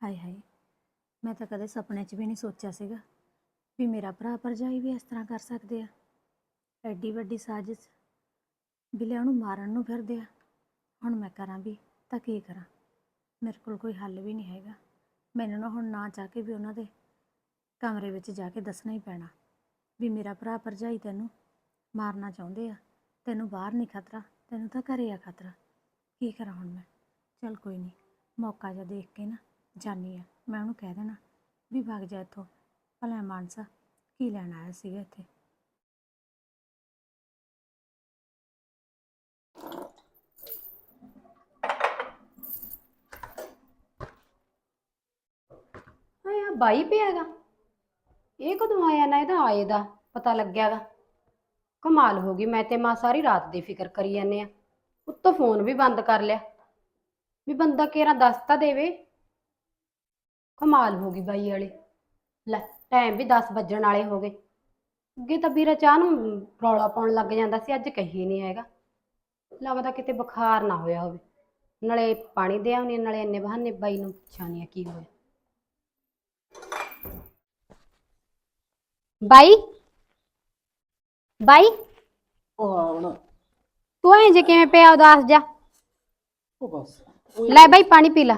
ਹਾਏ ਹਾਏ, ਮੈਂ ਤਾਂ ਕਦੇ ਸੁਪਨੇ 'ਚ ਵੀ ਨਹੀਂ ਸੋਚਿਆ ਸੀਗਾ ਵੀ ਮੇਰਾ ਭਰਾ ਭਰਜਾਈ ਵੀ ਇਸ ਤਰ੍ਹਾਂ ਕਰ ਸਕਦੇ ਆ। ਐਡੀ ਵੱਡੀ ਸਾਜ਼ਿਸ਼ ਬਿਲੇ ਨੂੰ ਮਾਰਨ ਨੂੰ ਫਿਰਦੇ ਆ। ਹੁਣ ਮੈਂ ਕਰਾਂ ਵੀ ਤਾਂ ਕੀ ਕਰਾਂ? ਮੇਰੇ ਕੋਲ ਕੋਈ ਹੱਲ ਵੀ ਨਹੀਂ ਹੈਗਾ। ਮੈਨੂੰ ਨਾ ਹੁਣ ਨਾ ਚਾਹ ਕੇ ਵੀ ਉਹਨਾਂ ਦੇ ਕਮਰੇ ਵਿੱਚ ਜਾ ਕੇ ਦੱਸਣਾ ਹੀ ਪੈਣਾ ਵੀ ਮੇਰਾ ਭਰਾ ਭਰਜਾਈ ਤੈਨੂੰ ਮਾਰਨਾ ਚਾਹੁੰਦੇ ਆ। ਤੈਨੂੰ ਬਾਹਰ ਨਹੀਂ ਖਤਰਾ, ਤੈਨੂੰ ਤਾਂ ਘਰੇ ਆ ਖਤਰਾ। ਕੀ ਕਰਾਂ ਹੁਣ ਮੈਂ? ਚੱਲ ਕੋਈ ਨਹੀਂ, ਮੌਕਾ ਜਿਹਾ ਦੇਖ ਕੇ ਨਾ ਜਾਨੀ ਆ। ਮੈਂ ਉਹਨੂੰ ਕਹਿ ਦੇਣਾ ਵੀ ਭੱਗ ਜਾ ਇੱਥੋਂ। ਭਲਾ ਮਾਨਸਾ, ਕੀ ਲੈਣ ਆਇਆ ਸੀਗਾ ਇੱਥੇ? ਹਾਏ ਆ ਬਾਈ ਪਿਆਗਾ ਇਹ ਕਦੋਂ ਆਇਆ ਨਾ ਇਹਦਾ ਆਏ ਦਾ ਪਤਾ ਲੱਗਿਆਗਾ ਕਮਾਲ ਹੋ ਗਈ, ਮੈਂ ਤੇ ਮਾਂ ਸਾਰੀ ਰਾਤ ਦੀ ਫਿਕਰ ਕਰੀ ਜਾਂਦੇ ਆ। ਉੱਤੋਂ ਫੋਨ ਵੀ ਬੰਦ ਕਰ ਲਿਆ। ਵੀ ਬੰਦਾ ਕਿਹੜਾ ਦੱਸ ਤਾਂ ਦੇਵੇ। ਕਮਾਲ ਹੋ ਗਈ ਬਾਈ ਵਾਲੇ। ਲੈ ਟਾਈਮ ਵੀ 10 ਵੱਜਣ ਵਾਲੇ ਹੋ ਗਏ। ਅੱਗੇ ਤਾਂ ਵੀਰਾ ਚਾਹ ਨੂੰ ਰੌਲਾ ਪਾਉਣ ਲੱਗ ਜਾਂਦਾ ਸੀ ਅੱਜ ਕਹੀ ਨਹੀਂ ਹੈਗਾ। ਲੱਗਦਾ ਕਿਤੇ ਬੁਖਾਰ ਨਾ ਹੋਇਆ ਹੋਵੇ। ਨਾਲੇ ਪਾਣੀ ਦੇ ਆਉਣੀ ਨਾਲੇ ਇੰਨੇ ਬਹਾਨੇ ਬਾਈ ਨੂੰ ਨਹੀਂ ਕੀ ਹੋਇਆ। ਬਾਈ? ਬਾਈ? ਉਹ ਹੁਣ ਤੂੰ ਐਂ ਜੇ ਕਿਵੇਂ ਪਿਆ ਉਦਾਸ ਜਾ ਉਹ ਬਸ। ਲੈ ਬਾਈ ਪਾਣੀ ਪੀ ਲੈ।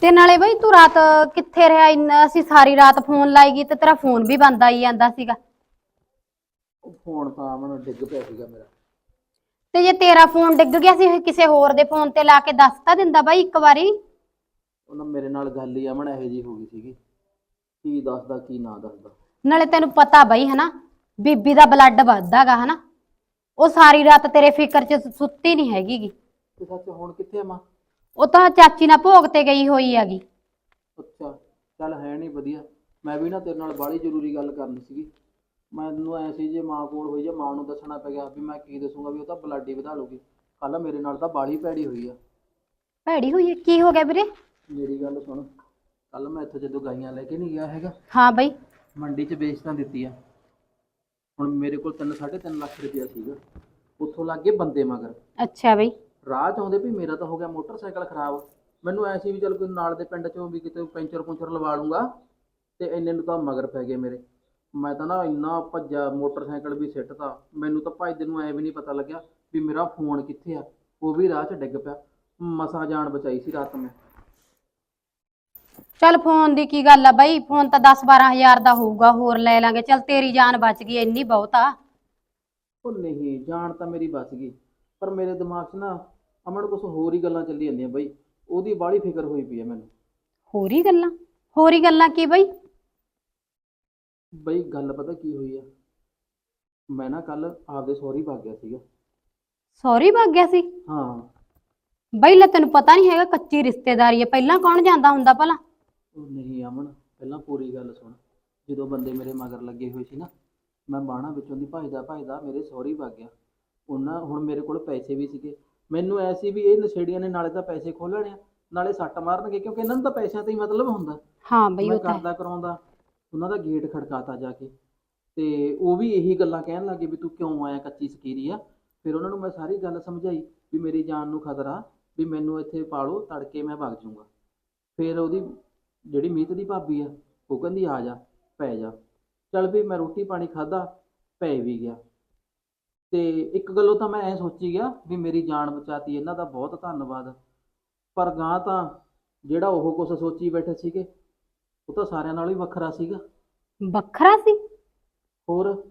ਤੇ ਨਾਲੇ ਬਾਈ ਤੂੰ ਰਾਤ ਕਿੱਥੇ ਰਿਹਾ? ਇੰਨਾ ਅਸੀਂ ਸਾਰੀ ਰਾਤ ਫੋਨ ਲਾਈਗੀ ਤੇ ਤੇਰਾ ਫੋਨ ਵੀ ਬੰਦ ਆਈ ਜਾਂਦਾ ਸੀਗਾ। ਉਹ ਫੋਨ ਤਾਂ ਮਨ ਡਿੱਗ ਪਿਆ ਸੀਗਾ ਮੇਰਾ। ਤੇ ਜੇ ਤੇਰਾ ਫੋਨ ਡਿੱਗ ਗਿਆ ਸੀ ਕਿਸੇ ਹੋਰ ਦੇ ਫੋਨ ਤੇ ਲਾ ਕੇ ਦੱਸ ਤਾਂ ਦਿੰਦਾ ਬਾਈ ਇੱਕ ਵਾਰੀ। ਉਹਨਾਂ ਮੇਰੇ ਨਾਲ ਗੱਲ ਹੀ ਅਮਨ ਇਹੋ ਜੀ ਹੋ ਗਈ ਸੀਗੀ। ਕੀ ਦੱਸਦਾ ਕੀ ਨਾ ਦੱਸਦਾ। ਨਾਲੇ ਤੈਨੂੰ ਪਤਾ ਬਈ ਹਨਾ? ਬੀਬੀ ਦਾ ਬਲੱਡ ਵੱਧਦਾਗਾ ਹਨਾ? ਉਹ ਸਾਰੀ ਰਾਤ ਤੇਰੇ ਫਿਕਰ 'ਚ ਸੁੱਤੀ ਨਹੀਂ ਹੈਗੀਗੀ ਤੇ ਸੱਚ ਹੁਣ ਕਿੱਥੇ ਆ ਮਾਂ? ਉਹ ਤਾਂ ਚਾਚੀ ਨਾਲ ਭੋਗ ਤੇ ਗਈ ਹੋਈ ਹੈਗੀ। ਅੱਛਾ ਚੱਲ ਹੈ ਨਹੀਂ ਵਧੀਆ। ਮੈਂ ਵੀ ਨਾ ਤੇਰੇ ਨਾਲ ਬਾਹਲੀ ਜ਼ਰੂਰੀ ਗੱਲ ਕਰਨੀ ਸੀਗੀ। ਮੈਨੂੰ ਐ ਸੀ ਜੇ ਮਾਂ ਕੋਲ ਹੋਈ ਜੇ ਮਾਂ ਨੂੰ ਦੱਸਣਾ ਪੈ ਗਿਆ ਵੀ ਮੈਂ ਕੀ ਦੱਸੂਗਾ ਵੀ ਉਹ ਤਾਂ ਬਲੱਡ ਹੀ ਵਧਾ ਲੂਗੀ ਕੱਲ ਮੇਰੇ ਨਾਲ ਤਾਂ ਬਾਹਲੀ ਭੈੜੀ ਹੋਈ ਆ। ਭੈੜੀ ਹੋਈ ਹੈ? ਕੀ ਹੋ ਗਿਆ ਵੀਰੇ? ਮੇਰੀ ਗੱਲ ਸੁਣ। ਕੱਲ ਮੈਂ ਇੱਥੇ ਜਦੋਂ ਗਾਈਆਂ ਲੈ ਕੇ ਨਹੀਂ ਗਿਆ ਹੈਗਾ ਹਾਂ ਬਈ। ਮੰਡੀ 'ਚ ਵੇਚ ਤਾਂ ਦਿੱਤੀ ਆ। ਹੁਣ ਮੇਰੇ ਕੋਲ 3 3.5 ਲੱਖ ਰੁਪਇਆ ਸੀਗਾ। ਉੱਥੋਂ ਲੱਗ ਬੰਦੇ ਮਗਰ। ਅੱਛਾ ਬਈ। ਰਾਹ ਚ ਆਉਂਦੇ ਵੀ ਮੇਰਾ ਤਾਂ ਹੋ ਗਿਆ ਮੋਟਰਸਾਈਕਲ ਖਰਾਬ। ਮੈਨੂੰ ਐ ਸੀ ਵੀ ਚੱਲ ਕੋਈ ਨਾਲ ਦੇ ਪਿੰਡ ਚੋਂ ਵੀ ਕਿਤੇ ਪੈਂਚਰ ਪੁੰਚਰ ਲਵਾ ਲੂੰਗਾ ਤੇ ਇੰਨੇ ਨੂੰ ਤਾਂ ਮਗਰ ਪੈ ਗਏ ਮੇਰੇ। ਮੈਂ ਤਾਂ ਨਾ ਇੰਨਾ ਭੱਜਾ ਮੋਟਰਸਾਈਕਲ ਵੀ ਸਿੱਟਤਾ। ਮੈਨੂੰ ਤਾਂ ਭੱਜਦੇ ਨੂੰ ਐ ਵੀ ਨਹੀਂ ਪਤਾ ਲੱਗਿਆ ਵੀ ਮੇਰਾ ਫੋਨ ਕਿੱਥੇ ਆ। ਉਹ ਵੀ ਰਾਹ 'ਚ ਡਿੱਗ ਪਿਆ। ਮਸਾ ਜਾਨ ਬਚਾਈ ਸੀ ਰਾਤ ਮੈਂ। ਚੱਲ ਫੋਨ ਦੀ ਕੀ ਗੱਲ ਆ ਬਈ? ਫੋਨ ਤਾਂ 10 12000 ਦਾ ਹੋਊਗਾ ਹੋਰ ਲੈ ਲਾਂਗੇ। ਚੱਲ ਤੇਰੀ ਜਾਨ ਬਚ ਗਈ ਇੰਨੀ ਬਹੁਤ। ਆ ਉਹ ਨਹੀਂ ਜਾਨ ਤਾਂ ਮੇਰੀ ਬਚ ਗਈ। ਪਰ ਮੇਰੇ ਦਿਮਾਗ 'ਚ ਨਾ ਅਮਨ ਕੁਛ ਹੋਰ ਹੀ ਗੱਲਾਂ ਚੱਲੀ ਜਾਂਦੀਆਂ ਬਈ ਉਹਦੀ ਬਾਹਲੀ ਫਿਕਰ ਹੋਈ ਪਈ ਹੈ ਮੈਨੂੰ। ਹੋਰ ਹੀ ਗੱਲਾਂ? ਹੋਰ ਹੀ ਗੱਲਾਂ ਕੀ ਬਈ? ਬਈ ਗੱਲ ਪਤਾ ਕੀ ਹੋਈ ਆ? ਮੈਂ ਨਾ ਕੱਲ ਆਪਦੇ ਸਹੁਰੀ ਭੱਗ ਗਿਆ ਸੀਗਾ। ਸੌਰੀ ਭੱਗ ਗਿਆ ਸੀ? ਹਾਂ। ਬਈ ਲੈ ਤੈਨੂੰ ਪਤਾ ਨਹੀਂ ਹੈਗਾ ਕੱਚੀ ਰਿਸ਼ਤੇਦਾਰੀ ਹੈ ਪਹਿਲਾਂ ਕੌਣ ਜਾਂਦਾ ਹੁੰਦਾ ਭਲਾ? ਉਹ ਨਹੀਂ ਅਮਨ ਪਹਿਲਾਂ ਪੂਰੀ ਗੱਲ ਸੁਣ। ਜਦੋਂ ਬੰਦੇ ਮੇਰੇ ਮਗਰ ਲੱਗੇ ਹੋਏ ਸੀ ਨਾ ਮੈਂ ਬਾਣਾ ਵਿੱਚੋਂ ਦੀ ਭਜਦਾ ਭਜਦਾ ਮੇਰੇ ਸਹੁਰੀ ਵਗ ਗਿਆ। ਉਹਨਾਂ ਹੁਣ ਮੇਰੇ ਕੋਲ ਪੈਸੇ ਵੀ ਸੀਗੇ। ਮੈਨੂੰ ਐ ਸੀ ਵੀ ਇਹ ਨਸ਼ੇੜੀਆਂ ਨੇ ਨਾਲੇ ਤਾਂ ਪੈਸੇ ਖੋਲਣੇ ਆ ਨਾਲੇ ਸੱਟ ਮਾਰਨਗੇ ਕਿਉਂਕਿ ਇਹਨਾਂ ਨੂੰ ਤਾਂ ਪੈਸਿਆਂ ਤੇ ਹੀ ਮਤਲਬ ਹੁੰਦਾ। ਹਾਂ ਬਈ ਮੈਂ ਉਹ ਤਾਂ। ਕਰਦਾ ਕਰਾਉਂਦਾ ਉਹਨਾਂ ਦਾ ਗੇਟ ਖੜਕਾਤਾ ਜਾ ਕੇ। ਤੇ ਉਹ ਵੀ ਇਹੀ ਗੱਲਾਂ ਕਹਿਣ ਲੱਗੇ ਵੀ ਤੂੰ ਕਿਉਂ ਆਇਆ ਕੱਚੀ ਸਕੀਰੀ ਆ? ਫਿਰ ਉਹਨਾਂ ਨੂੰ ਮੈਂ ਸਾਰੀ ਗੱਲ ਸਮਝਾਈ ਵੀ ਮੇਰੀ ਜਾਨ ਨੂੰ ਖਤਰਾ ਵੀ ਮੈਨੂੰ ਇੱਥੇ ਪਾਲੋ ਤੜਕੇ ਮੈਂ ਵਗ ਜਾਊਂਗਾ। ਫਿਰ ਉਹਦੀ ਜਿਹੜੀ ਮੀਤ ਦੀ ਭਾਬੀ ਆ ਉਹ ਕਹਿੰਦੀ ਆ ਜਾ ਪੈ ਜਾ। ਚੱਲ ਵੀ ਮੈਂ ਰੋਟੀ ਪਾਣੀ ਖਾਦਾ ਪੈ ਵੀ ਗਿਆ। ਤੇ ਇੱਕ ਗੱਲੋਂ ਤਾਂ ਮੈਂ ਐ ਸੋਚੀ ਗਿਆ ਵੀ ਮੇਰੀ ਜਾਨ ਬਚਾਤੀ ਇਹਨਾਂ ਦਾ ਬਹੁਤ ਧੰਨਵਾਦ। ਪਰ ਗਾਂ ਤਾਂ ਜਿਹੜਾ ਉਹ ਕੁਛ ਸੋਚੀ ਬੈਠੇ ਸੀਗੇ ਉਹ ਤਾਂ ਸਾਰਿਆਂ ਨਾਲੋਂ ਹੀ ਵੱਖਰਾ ਸੀਗਾ। ਵੱਖਰਾ ਸੀ? ਹੋਰ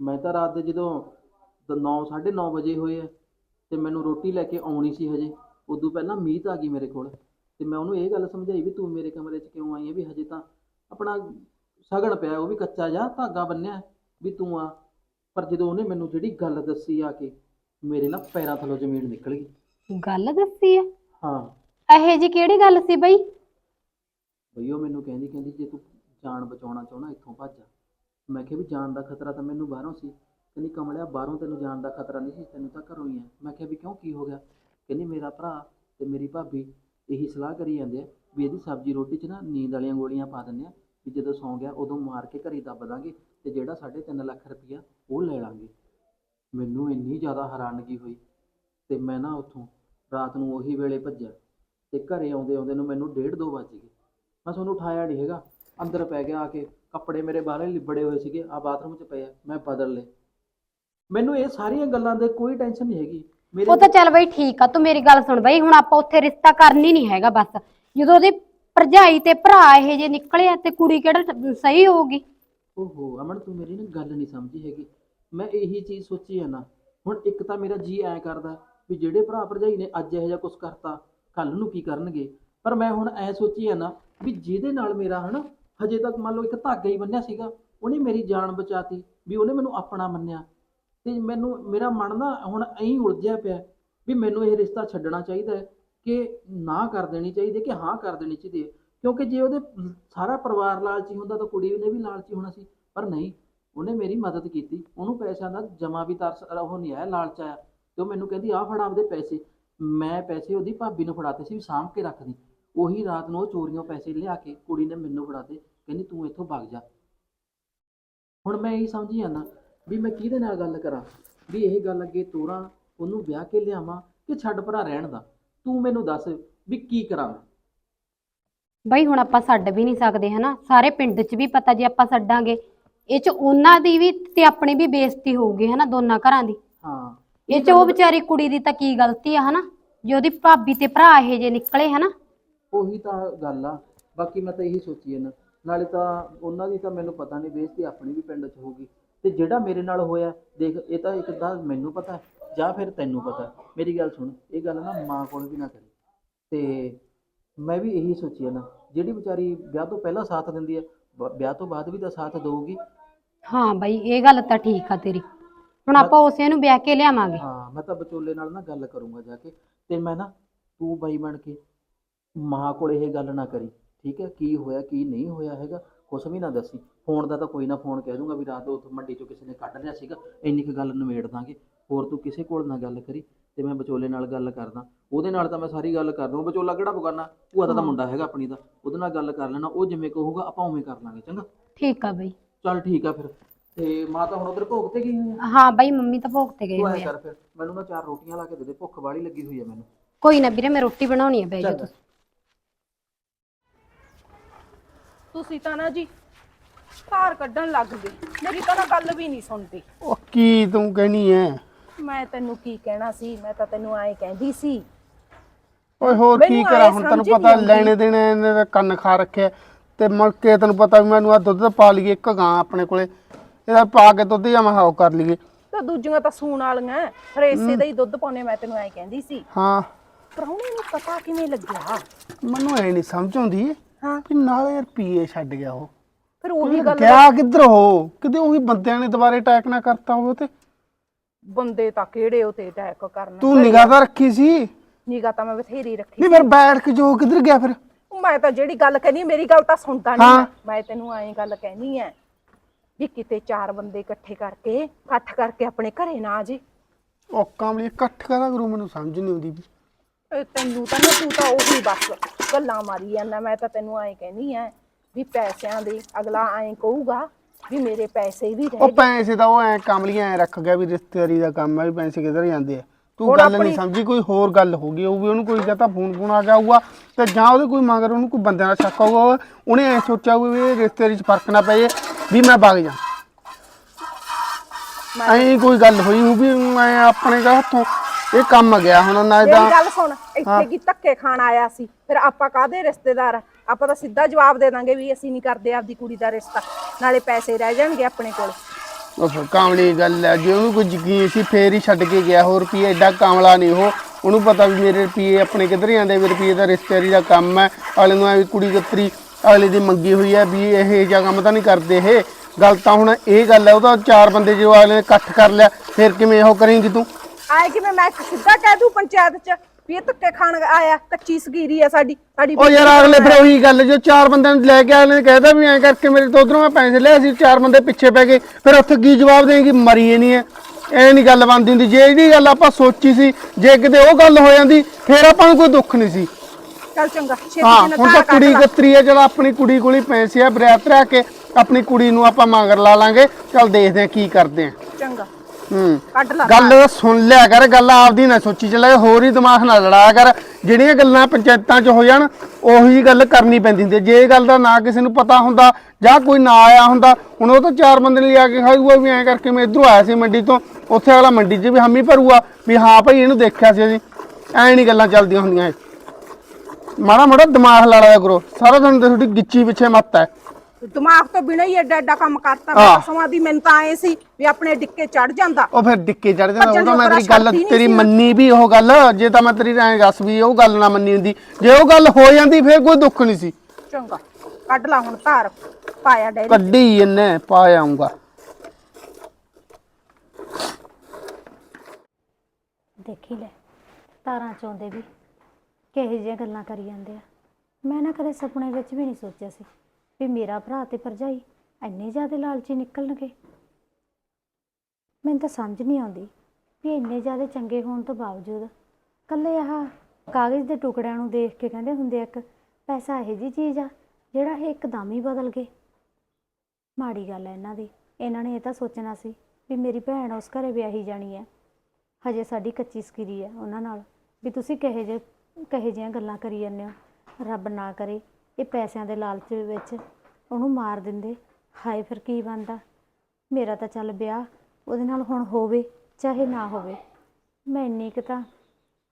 ਮੈਂ ਤਾਂ ਰਾਤ ਦੇ ਜਦੋਂ 9 9:30 ਵਜੇ ਹੋਏ ਆ ਤੇ ਮੈਨੂੰ ਰੋਟੀ ਲੈ ਕੇ ਆਉਣੀ ਸੀ ਹਜੇ ਉਦੋਂ ਪਹਿਲਾਂ ਮੀਤ ਆ ਗਈ ਮੇਰੇ ਕੋਲ। ਤੇ ਮੈਂ ਉਹਨੂੰ ਇਹ ਗੱਲ ਸਮਝਾਈ ਵੀ ਤੂੰ ਮੇਰੇ ਕਮਰੇ 'ਚ ਕਿਉਂ ਆਈ ਹੈ ਵੀ ਹਜੇ ਤਾਂ ਆਪਣਾ ਸਗਣ ਪਿਆ ਉਹ ਵੀ ਕੱਚਾ ਜਾ ਧਾਗਾ ਬੰਨਿਆ ਵੀ ਤੂੰ ਆ। ਪਰ ਜਦੋਂ ਉਹਨੇ ਮੈਨੂੰ ਜਿਹੜੀ ਗੱਲ ਦੱਸੀ ਆ ਕੇ ਮੇਰੇ ਨਾ ਪੈਰਾਂ ਥੱਲੋਂ ਜ਼ਮੀਨ ਨਿਕਲ ਗਈ। ਗੱਲ ਦੱਸੀ ਆ? ਹਾਂ। ਇਹੇ ਜੀ ਕਿਹੜੀ ਗੱਲ ਸੀ ਬਈ? ਬਈ ਉਹ ਮੈਨੂੰ ਕਹਿੰਦੀ ਕਹਿੰਦੀ ਜੇ ਤੂੰ ਜਾਨ ਬਚਾਉਣਾ ਚਾਹੁੰਦਾ ਇੱਥੋਂ ਭੱਜ ਜਾ। ਮੈਂ ਕਿਹਾ ਵੀ ਜਾਨ ਦਾ ਖਤਰਾ ਤਾਂ ਮੈਨੂੰ ਬਾਹਰੋਂ ਸੀ। ਕਹਿੰਦੀ ਕਮਲਿਆ ਬਾਹਰੋਂ ਤੈਨੂੰ ਜਾਨ ਦਾ ਖਤਰਾ ਨਹੀਂ ਸੀ ਤੈਨੂੰ ਤਾਂ ਘਰੋਂ ਹੀ ਆ। ਮੈਂ ਕਿਹਾ ਵੀ ਕਿਉਂ ਕੀ ਹੋ ਗਿਆ? ਕਹਿੰਦੀ ਮੇਰਾ ਭਰਾ ਤੇ ਮੇਰੀ ਭਾਬੀ ਇਹੀ ਸਲਾਹ ਕਰੀ ਜਾਂਦੇ ਆ ਵੀ ਇਹਦੀ ਸਬਜ਼ੀ ਰੋਟੀ 'ਚ ਨਾ ਨੀਂਦ ਵਾਲੀਆਂ ਗੋਲੀਆਂ ਪਾ ਦਿੰਦੇ ਆ ਵੀ ਜਦੋਂ ਸੌਂ ਗਿਆ ਉਦੋਂ ਮਾਰ ਕੇ ਘਰੀ ਦੱਬ ਦਾਂਗੇ ਤੇ ਜਿਹੜਾ 3.5 ਲੱਖ ਰੁਪਈਆ ਉਹ ਲੈ ਲਾਂਗੇ। ਮੈਨੂੰ ਇੰਨੀ ਜ਼ਿਆਦਾ ਹੈਰਾਨਗੀ ਹੋਈ ਤੇ ਮੈਂ ਨਾ ਉੱਥੋਂ ਰਾਤ ਨੂੰ ਉਹੀ ਵੇਲੇ ਭੱਜਿਆ ਤੇ ਘਰੇ ਆਉਂਦੇ ਆਉਂਦੇ ਨੂੰ ਮੈਨੂੰ ਡੇਢ ਦੋ ਵੱਜ ਗਏ। ਮੈਂ ਤੁਹਾਨੂੰ ਉਠਾਇਆ ਨਹੀਂ ਹੈਗਾ। ਅੰਦਰ ਪੈ ਗਿਆ ਆ ਕੇ ਕੱਪੜੇ ਮੇਰੇ ਬਾਹਰ ਲਿਬੜੇ ਹੋਏ ਸੀਗੇ ਆ ਬਾਥਰੂਮ 'ਚ ਪਏ ਆ ਮੈਂ ਬਦਲ ਲਏ। ਮੈਨੂੰ ਇਹ ਸਾਰੀਆਂ ਗੱਲਾਂ ਦੇ ਕੋਈ ਟੈਨਸ਼ਨ ਨਹੀਂ ਹੈਗੀ। ਮੇਰੇ ਉਹ ਤਾਂ ਚੱਲ ਬਈ ਠੀਕ ਆ ਤੂੰ ਮੇਰੀ ਗੱਲ ਸੁਣ ਬਈ ਹੁਣ ਆਪਾਂ ਉੱਥੇ ਰਿਸ਼ਤਾ ਕਰਨੀ ਨਹੀਂ ਹੈਗਾ ਬਸ। ਜਦੋਂ ਉਹਦੀ ਭਰਜਾਈ ਤੇ ਭਰਾ ਇਹ ਜੇ ਨਿਕਲੇ ਆ ਤੇ ਕੁੜੀ ਕਿਹੜਾ ਸਹੀ ਹੋਊਗੀ? ਓਹੋ ਅਮਨ ਤੂੰ ਮੇਰੀ ਨਾ ਗੱਲ ਨਹੀਂ ਸਮਝੀ ਹੈਗੀ। ਮੈਂ ਇਹੀ ਚੀਜ਼ ਸੋਚੀ ਆ ਨਾ ਹੁਣ ਇੱਕ ਤਾਂ ਮੇਰਾ ਜੀ ਐ ਕਰਦਾ ਵੀ ਜਿਹੜੇ ਭਰਾ ਭਰਜਾਈ ਨੇ ਅੱਜ ਇਹੋ ਜਿਹਾ ਕੁਝ ਕਰਤਾ ਕੱਲ ਨੂੰ ਕੀ ਕਰਨਗੇ? ਪਰ ਮੈਂ ਹੁਣ ਐ ਸੋਚੀ ਆ ਨਾ ਵੀ ਜਿਹਦੇ ਨਾਲ ਮੇਰਾ ਹਨਾ, ਹਜੇ ਤੱਕ ਮੰਨ ਲਓ ਇੱਕ ਧਾਗਾ ਹੀ ਬੰਨਿਆ ਸੀਗਾ, ਉਹਨੇ ਮੇਰੀ ਜਾਨ ਬਚਾਤੀ ਵੀ ਉਹਨੇ ਮੈਨੂੰ ਆਪਣਾ ਮੰਨਿਆ। ਤੇ ਮੈਨੂੰ, ਮੇਰਾ ਮਨ ਨਾ ਹੁਣ ਐਂ ਉਲਝਿਆ ਪਿਆ ਵੀ ਮੈਨੂੰ ਇਹ ਰਿਸ਼ਤਾ ਛੱਡਣਾ ਚਾਹੀਦਾ ਹੈ ਕਿ ਨਾ ਕਰ ਦੇਣੀ ਚਾਹੀਦੀ ਹੈ ਕਿ ਹਾਂ ਕਰ ਦੇਣੀ ਚਾਹੀਦੀ ਹੈ। ਕਿਉਂਕਿ ਜੇ ਉਹਦੇ ਸਾਰਾ ਪਰਿਵਾਰ ਲਾਲਚੀ ਹੁੰਦਾ ਤਾਂ ਕੁੜੀ ਨੇ ਵੀ ਲਾਲਚੀ ਹੋਣਾ ਸੀ, ਪਰ ਨਹੀਂ ਉਹਨੇ ਮੇਰੀ ਮਦਦ ਕੀਤੀ। ਉਹਨੂੰ ਪੈਸਿਆਂ ਦਾ ਜਮਾ ਵੀ ਤਰਸ ਉਹ ਨਹੀਂ ਆਇਆ, ਲਾਲਚ ਆਇਆ। ਤੇ ਉਹ ਮੈਨੂੰ ਕਹਿੰਦੀ, ਆਹ ਫੜਾ ਆਪਦੇ ਪੈਸੇ। ਮੈਂ ਪੈਸੇ ਉਹਦੀ ਭਾਬੀ ਨੂੰ ਫੜਾਤੇ ਸੀ, ਵੀ ਸਾਂਭ ਕੇ ਰੱਖਦੀ ਉਹੀ ਰਾਤ ਨੂੰ ਉਹ ਚੋਰੀਆਂ ਪੈਸੇ ਲਿਆ ਕੇ ਕੁੜੀ ਨੇ ਮੈਨੂੰ ਫੜਾਤੇ। ਕਹਿੰਦੀ, ਤੂੰ ਇੱਥੋਂ ਭੱਗ ਜਾ। ਹੁਣ ਮੈਂ ਇਹੀ ਸਮਝੀ ਜਾਂਦਾ ਵੀ ਮੈਂ ਕਿਹਦੇ ਨਾਲ ਗੱਲ ਕਰਾਂ? ਵੀ ਇਹ ਗੱਲ ਅੱਗੇ ਤੋਰਾਂ, ਉਹਨੂੰ ਵਿਆਹ ਕੇ ਲਿਆਵਾਂ ਕਿ ਛੱਡ ਭਰਾ ਰਹਿਣ ਦਾ? ਤੂੰ ਮੈਨੂੰ ਦੱਸ ਵੀ ਕੀ ਕਰਾਂ ਬਈ, ਹੁਣ ਆਪਾਂ ਛੱਡ ਵੀ ਨਹੀਂ ਸਕਦੇ, ਹਨਾ? ਸਾਰੇ ਪਿੰਡ 'ਚ ਵੀ ਪਤਾ ਜੇ ਆਪਾਂ ਛੱਡਾਂਗੇ ਇਹ 'ਚ ਉਹਨਾਂ ਦੀ ਵੀ ਤੇ ਆਪਣੀ ਵੀ ਬੇਇੱਜ਼ਤੀ ਹੋਊਗੀ ਹਨਾ ਦੋਨਾਂ ਘਰਾਂ ਦੀ। ਹਾਂ। ਇਹ 'ਚ ਉਹ ਵਿਚਾਰੀ ਕੁੜੀ ਦੀ ਤਾਂ ਕੀ ਗਲਤੀ ਆ ਹਨਾ? ਜੇ ਉਹਦੀ ਭਾਬੀ ਤੇ ਭਰਾ ਇਹ ਜੇ ਨਿਕਲੇ ਹਨਾ? ਉਹੀ ਤਾਂ ਗੱਲ ਆ। ਬਾਕੀ ਮੈਂ ਤਾਂ ਇਹੀ ਸੋਚੀ ਜਾਂਦਾ। ਨਾਲੇ ਤਾਂ ਉਹਨਾਂ ਦੀ ਤਾਂ ਮੈਨੂੰ ਪਤਾ ਨਹੀਂ ਬੇਇੱਜ਼ਤੀ ਆਪਣੀ ਵੀ ਪਿੰਡ 'ਚ ਹੋਊਗੀ। ਤੇ ਜਿਹੜਾ ਮੇਰੇ ਨਾਲ ਹੋਇਆ ਦੇਖ ਇਹ ਤਾਂ ਇੱਕ ਤਾਂ ਮੈਨੂੰ ਪਤਾ ਹੈ, ਜਾਂ ਫਿਰ ਤੈਨੂੰ ਪਤਾ ਹੈ। ਮੇਰੀ ਗੱਲ ਸੁਣ ਇਹ ਗੱਲ ਨਾ ਮਾਂ ਕੋਲ ਵੀ ਨਾ ਕਰੀ। ਤੇ ਮੈਂ ਵੀ ਇਹੀ ਸੋਚੀ ਜਾਂਦਾ। ਜਿਹੜੀ ਵਿਚਾਰੀ ਵਿਆਹ ਤੋਂ ਪਹਿਲਾਂ ਸਾਥ ਦਿੰਦੀ ਹੈ ਬ- ਵਿਆਹ ਤੋਂ ਬਾਅਦ ਵੀ ਤਾਂ ਸਾਥ ਦੇਊਗੀ। ਹਾਂ ਬਈ ਇਹ ਗੱਲ ਤਾਂ ਠੀਕ ਆ ਤੇਰੀ। ਹੁਣ ਆਪਾਂ ਉਸੇ ਨੂੰ ਵਿਆਹ ਕੇ ਲਿਆਵਾਂਗੇ। ਹਾਂ ਮੈਂ ਤਾਂ ਵਿਚੋਲੇ ਨਾਲ ਨਾ ਗੱਲ ਕਰੂੰਗਾ ਜਾ ਕੇ। ਤੇ ਮੈਂ ਨਾ ਤੂੰ ਬਾਈ ਬਣ ਕੇ ਮਾਂ ਕੋਲ ਇਹ ਗੱਲ ਨਾ ਕਰੀ ਠੀਕ ਹੈ? ਕੀ ਹੋਇਆ ਕੀ ਨਹੀਂ ਹੋਇਆ ਹੈਗਾ? ਕੁਛ ਵੀ ਨਾ ਦੱਸੀ। ਫੋਨ ਦਾ ਤਾਂ ਕੋਈ ਨਾ ਫੋਨ ਕਹਿ ਦੂੰਗਾ ਵੀ ਰਾਤ ਉੱਥੇ ਮੰਡੀ ਚੋਂ ਕਿਸੇ ਨੇ ਕੱਢ ਲਿਆ ਸੀਗਾ ਇੰਨੀ ਕੁ ਗੱਲ ਨਿਬੇੜ ਦਾਂਗੇ। ਹੋਰ ਤੂੰ ਕਿਸੇ ਕੋਲ ਨਾ ਗੱਲ ਕਰੀ ਤੇ ਮੈਂ ਵਿਚੋਲੇ ਨਾਲ ਗੱਲ ਕਰਦਾ। ਉਹਦੇ ਨਾਲ ਤਾਂ ਮੈਂ ਸਾਰੀ ਗੱਲ ਕਰ ਦੂੰਗਾ। ਵਿਚੋਲਾ ਕਿਹੜਾ ਬਗਾਨਾ? ਭੂਆ ਦਾ ਤਾਂ ਮੁੰਡਾ ਹੈਗਾ ਆਪਣੀ ਦਾ। ਉਹਦੇ ਨਾਲ ਗੱਲ ਕਰ ਲੈਣਾ। ਉਹ ਜਿਵੇਂ ਕਹੂਗਾ ਆਪਾਂ ਉਵੇਂ ਕਰ ਲਾਂਗੇ ਚੰਗਾ? ਠੀਕ ਆ ਬਈ। ਚੱਲ ਠੀਕ ਆ ਫਿਰ। ਤੇ ਮਾਂ ਤਾਂ ਹੁਣ ਉਧਰ ਭੋਗ ਤੇ ਗਈ ਹੋਈ ਆ। ਹਾਂ ਬਈ ਮੰਮੀ ਤਾਂ ਭੋਗ ਤੇ ਗਏ ਤੂੰ ਐ ਹੋਏ ਆ। ਕਰ ਫਿਰ। ਮੈਨੂੰ ਨਾ ਚਾਰ ਰੋਟੀਆਂ ਲਾ ਕੇ ਦੇ ਦੇ ਭੁੱਖ ਬਾੜੀ ਲੱਗੀ ਹੋਈ ਆ ਮੈਨੂੰ। ਕੋਈ ਨਾ ਵੀਰੇ ਮੈਂ ਰੋਟੀ ਬਣਾਉਣੀ ਆ ਚੱਲ। ਜੀ ਤੁਸੀਂ। ਤੁਸੀਂ ਤਾਂ ਨਾ ਜੀ ਧਾਰ ਕੱਢਣ ਲੱਗ ਗਏ। ਮੇਰੀ ਤਾਂ ਨਾ ਗੱਲ ਵੀ ਨਹੀਂ ਸੁਣਦੀ। ਉਹ ਕੀ ਤੂੰ ਕਹਿਨੀ ਐ? ਮੈਂ ਤੈਨੂੰ ਕੀ ਕਹਿਣਾ ਸੀ? ਮੈਂ ਤਾਂ ਤੈਨੂੰ ਐਂ ਕਹਿੰਦੀ ਸੀ। ਓਏ ਹੋਰ ਕੀ ਮੈਨੂੰ ਕਰਾਂ? ਹੁਣ ਤੈਨੂੰ ਸਮਝ ਹੀ ਪਤਾ ਨਹੀਂ ਲੈਣੇ ਦੇਣੇ ਇਹਨੇ ਤਾਂ ਕੰਨ ਖਾ ਰੱਖਿਆ। ਤੇ ਮੁੜ ਕੇ ਤੈਨੂੰ ਪਤਾ ਵੀ ਮੈਨੂੰ ਆ ਦੁੱਧ ਪਾ ਲਈਏ ਇੱਕ ਗਾਂ ਆਪਣੇ ਕੋਲੇ। ਇਹਦਾ ਪਾ ਕੇ ਦੁੱਧ ਜਾਂ ਮਹਾਉ ਕਰ ਲਈਏ। ਤਾਂ ਦੂਜੀਆਂ ਤਾਂ ਸੂਣ ਵਾਲੀਆਂ ਫਿਰ ਇਸੇ ਦਾ ਹੀ ਦੁੱਧ ਪਾਉਣੇ ਮੈਂ ਤੈਨੂੰ ਐਂ ਕਹਿੰਦੀ ਸੀ। ਹਾਂ। ਪ੍ਰਾਹੁਣੇ ਨੂੰ ਪਤਾ ਕਿਵੇਂ ਲੱਗਿਆ? ਮੈਨੂੰ ਐ ਨਹੀਂ ਸਮਝ ਆਉਂਦੀ ਹਾਂ। ਕਿ ਨਾਲੇ ਰੁਪਈਏ ਛੱਡ ਗਿਆ ਉਹ। ਫਿਰ ਉਹੀ ਗੱਲ ਗਿਆ ਕਿੱਧਰ ਹੋ? ਕਿਤੇ ਉਹੀ ਬੰਦਿਆਂ ਨੇ ਦੁਬਾਰੇ ਅਟੈਕ ਨਾ ਕਰਤਾ ਹੋਵੇ ਤੇ ਬੰਦੇ ਤਾਂ ਕਿਹੜੇ ਉਹ ਤੇ ਅਟੈਕ ਕਰਨਾ। ਤੂੰ ਨਿਗਾਹ ਤਾਂ ਰੱਖੀ ਸੀ। ਨਿਗਾ ਤਾਂ ਮੈਂ ਬਥੇਰੀ ਰੱਖੀ ਨਹੀਂ ਫਿਰ ਬੈਠ ਕੇ ਜੋ ਕਿੱਧਰ ਗਿਆ ਫਿਰ? ਮੈਂ ਤਾਂ ਜਿਹੜੀ ਗੱਲ ਕਹਿਨੀ ਮੇਰੀ ਗੱਲ ਤਾਂ ਸੁਣਦਾ ਹਾਂ। ਨਹੀਂ ਮੈਂ ਤੈਨੂੰ ਐਂ ਗੱਲ ਕਹਿਨੀ ਐ ਵੀ ਕਿਤੇ ਚਾਰ ਬੰਦੇ ਇਕੱਠੇ ਕਰਕੇ ਇਕੱਠ ਕਰਕੇ ਆਪਣੇ ਘਰੇ ਨਾ ਆ ਜੇ। ਉਹ ਕਾਮਲੀ ਇਕੱਠ ਕਰਾ ਕਰੂ ਮੈਨੂੰ ਸਮਝ ਨਹੀਂ ਆਉਂਦੀ ਵੀ। ਇਹ ਤੈਨੂੰ ਤਾਂ ਨਾ ਤੂੰ ਤਾਂ ਉਹੀ ਬਸ ਗੱਲਾਂ ਮਾਰੀ ਜਾਂਦਾ। ਮੈਂ ਤਾਂ ਤੈਨੂੰ ਐਂ ਕਹਿਨੀ ਐ ਵੀ ਪੈਸਿਆਂ ਦੇ ਅਗਲਾ ਐਂ ਕਹੂਗਾ ਵੀ ਮੇਰੇ ਪੈਸੇ ਵੀ ਰਹਿ ਉਹ ਪੈਸੇ ਤਾਂ ਉਹ ਐ ਕਮਲੀਆਂ ਐ ਰੱਖ ਗਿਆ ਵੀ ਰਿਸ਼ਤੇਦਾਰੀ ਦਾ ਕੰਮ ਹੈ ਵੀ ਪੈਸੇ ਕਿੱਧਰ ਜਾਂਦੇ ਆ। ਤੂੰ ਗੱਲ ਨਹੀਂ ਸਮਝੀ ਕੋਈ ਹੋਰ ਗੱਲ ਹੋ ਗਈ ਉਹ ਵੀ ਉਹਨੂੰ ਕੋਈ ਜਾਂ ਤਾਂ ਫੋਨ ਫੋਨ ਆ ਗਿਆ ਹੋਊਗਾ ਤੇ ਜਾਂ ਉਹਦੇ ਕੋਈ ਮਗਰ ਉਹਨੂੰ ਕੋਈ ਬੰਦਿਆਂ ਦਾ ਸ਼ੱਕ ਹੋਊਗਾ ਉਹਨੇ ਐ ਸੋਚਿਆ ਹੋਊਗਾ ਵੀ ਇਹ ਰਿਸ਼ਤੇਦਾਰੀ 'ਚ ਫ਼ਰਕ ਨਾ ਪਏ ਵੀ ਮੈਂ ਵਗ ਜਾ। ਐਂ ਕੋਈ ਗੱਲ ਹੋਈ ਹੋਊ ਵੀ ਮੈਂ ਆਪਣੇ ਦਾ ਹੱਥੋਂ ਇਹ ਕੰਮ ਗਿਆ ਹੁਣ ਨਾ ਇਦਾਂ ਗੱਲ ਸੁਣ ਇੱਥੇ ਕੀ ਧੱਕੇ ਖਾਣ ਆਇਆ ਸੀ? ਫਿਰ ਆਪਾਂ ਕਾਦੇ ਰਿਸ਼ਤੇਦਾਰ ਆ? ਆਪਾਂ ਤਾਂ ਸਿੱਧਾ ਜਵਾਬ ਦੇ ਦਾਂਗੇ ਵੀ ਅਸੀਂ ਨਹੀਂ ਕਰਦੇ ਆਪਦੀ ਕੁੜੀ ਦਾ ਰਿਸ਼ਤਾ ਨਾਲੇ ਪੈਸੇ ਰਹਿ ਜਾਣਗੇ ਆਪਣੇ ਕੋਲ। ਉਹ ਕਾਮਲੀ ਗੱਲ ਹੈ, ਜੇ ਉਹਨੂੰ ਕੋਈ ਯਕੀਨ ਸੀ, ਫੇਰ ਹੀ ਛੱਡ ਕੇ ਗਿਆ, ਹੋਰ ਰੁਪਈਏ ਐਡਾ ਕਾਮਲਾ ਨਹੀਂ ਉਹ। ਉਹਨੂੰ ਪਤਾ ਵੀ ਮੇਰੇ ਰੁਪਈਏ ਆਪਣੇ ਕਿੱਧਰ ਜਾਂਦੇ ਵੀ ਰੁਪਈਏ ਦਾ ਰਿਸ਼ਤੇਦਾਰੀ ਦਾ ਕੰਮ ਹੈ, ਅਗਲੇ ਨੂੰ ਐ ਕੁੜੀ ਕਤਰੀ ਅਗਲੇ ਦੀ ਮੰਗੀ ਹੋਈ ਹੈ ਵੀ ਇਹ ਜਿਹਾ ਕੰਮ ਤਾਂ ਨਹੀਂ ਕਰਦੇ ਇਹ। ਗੱਲ ਤਾਂ ਹੁਣ ਇਹ ਗੱਲ ਹੈ, ਉਹਦਾ ਚਾਰ ਬੰਦੇ ਜੋ ਅਗਲੇ ਨੇ ਇਕੱਠ ਕਰ ਲਿਆ, ਫੇਰ ਕਿਵੇਂ ਉਹ ਕਰੇਂਗੀ ਤੂੰ? ਆਏ ਕਿ ਮੈਂ ਮੈਂ ਸਿੱਧਾ ਕਹਿ ਦੂੰ ਪੰਚਾਇਤ 'ਚ ਵੀ ਇਹ ਧੱਕੇ ਖਾਣ ਆਇਆ ਕੱਚੀ ਸਗੀਰੀ ਆ ਸਾਡੀ ਸਾਡੀ ਉਹ ਯਾਰ ਅਗਲੇ ਫਿਰ ਉਹੀ ਗੱਲ ਜੋ ਚਾਰ ਬੰਦਿਆਂ ਨੂੰ ਲੈ ਕੇ ਅਗਲੇ ਨੇ ਕਹਿਦਾ ਵੀ ਐਂ ਕਰਕੇ ਮੇਰੇ ਤੋਂ ਉਧਰੋਂ ਮੈਂ ਪੈਸੇ ਲਏ ਸੀ ਚਾਰ ਬੰਦੇ ਪਿੱਛੇ ਪੈ ਗਏ ਫਿਰ ਉੱਥੇ ਕੀ ਜਵਾਬ ਦੇਂਗੀ ਮਰੀ ਨਹੀਂ ਹੈ ਐ ਨਹੀਂ ਗੱਲ ਬਣਦੀ ਹੁੰਦੀ ਜੇ ਇਹਦੀ ਗੱਲ ਆਪਾਂ ਸੋਚੀ ਸੀ ਜੇ ਕਿਤੇ ਉਹ ਗੱਲ ਹੋ ਜਾਂਦੀ ਫਿਰ ਆਪਾਂ ਨੂੰ ਕੋਈ ਦੁੱਖ ਨਹੀਂ ਸੀ। ਚੱਲ ਚੰਗਾ ਛੇਤੀ ਹਾਂ ਹੁਣ ਤਾਂ ਕੁੜੀ ਲਾ। ਕਤਰੀ ਹੈ ਚਲ ਆਪਣੀ ਕੁੜੀ ਕੋਲ ਹੀ ਪੈਸੇ ਆ ਬਰਾਤ ਰਹਿ ਕੇ ਆਪਣੀ ਕੁੜੀ ਨੂੰ ਆਪਾਂ ਮੰਗਰ ਲਾ ਲਾਂਗੇ। ਚਲ ਦੇਖਦੇ ਆ ਕੀ ਕਰਦੇ ਆ। ਚੰਗਾ। ਹੂੰ। ਕੱਢ ਲਾ ਗੱਲ ਸੁਣ ਲਿਆ ਕਰ ਗੱਲ ਆਪਦੀ ਨਾ ਸੋਚੀ ਚੱਲੇ ਹੋਰ ਹੀ ਦਿਮਾਗ ਨਾ ਲੜਾਇਆ ਕਰ। ਜਿਹੜੀਆਂ ਗੱਲਾਂ ਪੰਚਾਇਤਾਂ 'ਚ ਹੋ ਜਾਣ ਉਹੀ ਗੱਲ ਕਰਨੀ ਪੈਂਦੀ ਹੁੰਦੀ ਹੈ। ਜੇ ਇਹ ਗੱਲ ਦਾ ਨਾ ਕਿਸੇ ਨੂੰ ਪਤਾ ਹੁੰਦਾ ਜਾਂ ਕੋਈ ਨਾ ਆਇਆ ਹੁੰਦਾ ਹੁਣ ਉਹ ਤਾਂ ਚਾਰ ਬੰਦੇ ਨੇ ਲਿਆ ਕੇ ਖਾਊਗਾ ਵੀ ਐਂ ਕਰਕੇ ਮੈਂ ਇਧਰੋਂ ਆਇਆ ਸੀ ਮੰਡੀ ਤੋਂ ਉੱਥੇ ਅਗਲਾ ਮੰਡੀ 'ਚ ਵੀ ਹਾਮੀ ਭਰੂਗਾ ਵੀ ਹਾਂ ਭਾਈ ਇਹਨੂੰ ਦੇਖਿਆ ਸੀ ਅਸੀਂ। ਐਂ ਨਹੀਂ ਗੱਲਾਂ ਚੱਲਦੀਆਂ ਹੁੰਦੀਆਂ ਇਹ। ਮਾੜਾ ਮਾੜਾ ਦਿਮਾਗ ਲੜਾਇਆ ਕਰੋ। ਸਾਰਾ ਦਿਨ ਤਾਂ ਤੁਹਾਡੀ ਗਿੱਚੀ ਪਿੱਛੇ ਮੱਤ ਹੈ। ਦਿਮਾਗ ਤੋਂ ਬਿਨਾਂ ਹੀ ਐਡਾ ਐਡਾ ਕੰਮ ਕਰਤਾ। ਹਾਂ। ਮੈਂ ਸਮਾਂ ਦੀ ਮੈਨੂੰ ਤਾਂ ਆਏ ਸੀ ਵੀ ਆਪਣੇ ਡਿੱਕੇ ਚੜ ਜਾਂਦਾ। ਉਹ ਫਿਰ ਡਿੱਕੇ ਚੜ ਜਾਂਦਾ ਉਹ ਤਾਂ ਮੈਂ ਤੇਰੀ ਗੱਲ ਤੇਰੀ। ਮੰਨੀ ਵੀ ਉਹ ਗੱਲ ਜੇ ਤਾਂ ਮੈਂ ਤੇਰੀ ਐਂ ਦੱਸ ਵੀ ਉਹ ਗੱਲ ਨਾ ਮੰਨੀ ਹੁੰਦੀ। ਜੇ ਉਹ ਗੱਲ ਹੋ ਜਾਂਦੀ ਫਿਰ ਕੋਈ ਦੁੱਖ ਨਹੀਂ ਸੀ। ਚੰਗਾ ਕੱਢ ਲਾ ਹੁਣ ਧਾਰ ਪਾਇਆ ਡੈਰੀ ਕੱਢੀ ਇਹਨੇ ਪਾ ਆਉਂਗਾ ਦੇਖੀ ਲੈ ਤਾਰਾਂ ਚਾਉਂਦੇ ਵੀ ਕਿਹੋ ਜਿਹੀਆਂ ਗੱਲਾਂ ਕਰੀ ਜਾਂਦੇ ਆ। ਮੈਂ ਨਾ ਕਦੇ ਸੁਪਨੇ ਵਿੱਚ ਵੀ ਨਹੀਂ ਸੋਚਿਆ ਸੀ। ਵੀ ਮੇਰਾ ਭਰਾ ਤੇ ਭਰਜਾਈ ਇੰਨੇ ਜ਼ਿਆਦਾ ਲਾਲਚੀ ਨਿਕਲਣਗੇ। ਮੈਨੂੰ ਤਾਂ ਸਮਝ ਨਹੀਂ ਆਉਂਦੀ ਵੀ ਇੰਨੇ ਜ਼ਿਆਦਾ ਚੰਗੇ ਹੋਣ ਤੋਂ ਬਾਵਜੂਦ ਕੱਲੇ ਆਹ ਕਾਗਜ਼ ਦੇ ਟੁਕੜਿਆਂ ਨੂੰ ਦੇਖ ਕੇ ਕਹਿੰਦੇ ਹੁੰਦੇ ਆ, ਇੱਕ ਪੈਸਾ ਇਹੋ ਜਿਹੀ ਚੀਜ਼ ਆ ਜਿਹੜਾ ਇਹ ਇੱਕਦਮ ਹੀ ਬਦਲ ਗਏ। ਮਾੜੀ ਗੱਲ ਹੈ ਇਹਨਾਂ ਦੀ। ਇਹਨਾਂ ਨੇ ਇਹ ਤਾਂ ਸੋਚਣਾ ਸੀ ਵੀ ਮੇਰੀ ਭੈਣ ਉਸ ਘਰੇ ਵਿਆਹੀ ਜਾਣੀ ਹੈ ਹਜੇ ਸਾਡੀ ਕੱਚੀ ਸਕੀਰੀ ਹੈ ਉਹਨਾਂ ਨਾਲ। ਵੀ ਤੁਸੀਂ ਕਹੇ ਜੇ ਕਹੇ ਜਿਹੀਆਂ ਗੱਲਾਂ ਕਰੀ ਜਾਂਦੇ ਹੋ? ਰੱਬ ਨਾ ਕਰੇ। ਇਹ ਪੈਸਿਆਂ ਦੇ ਲਾਲਚ ਵਿੱਚ ਉਹਨੂੰ ਮਾਰ ਦਿੰਦੇ। ਹਾਏ ਫਿਰ ਕੀ ਬਣਦਾ? ਮੇਰਾ ਤਾਂ ਚੱਲ ਵਿਆਹ ਉਹਦੇ ਨਾਲ ਹੁਣ ਹੋਵੇ ਚਾਹੇ ਨਾ ਹੋਵੇ। ਮੈਂ ਇੰਨੀ ਕੁ ਤਾਂ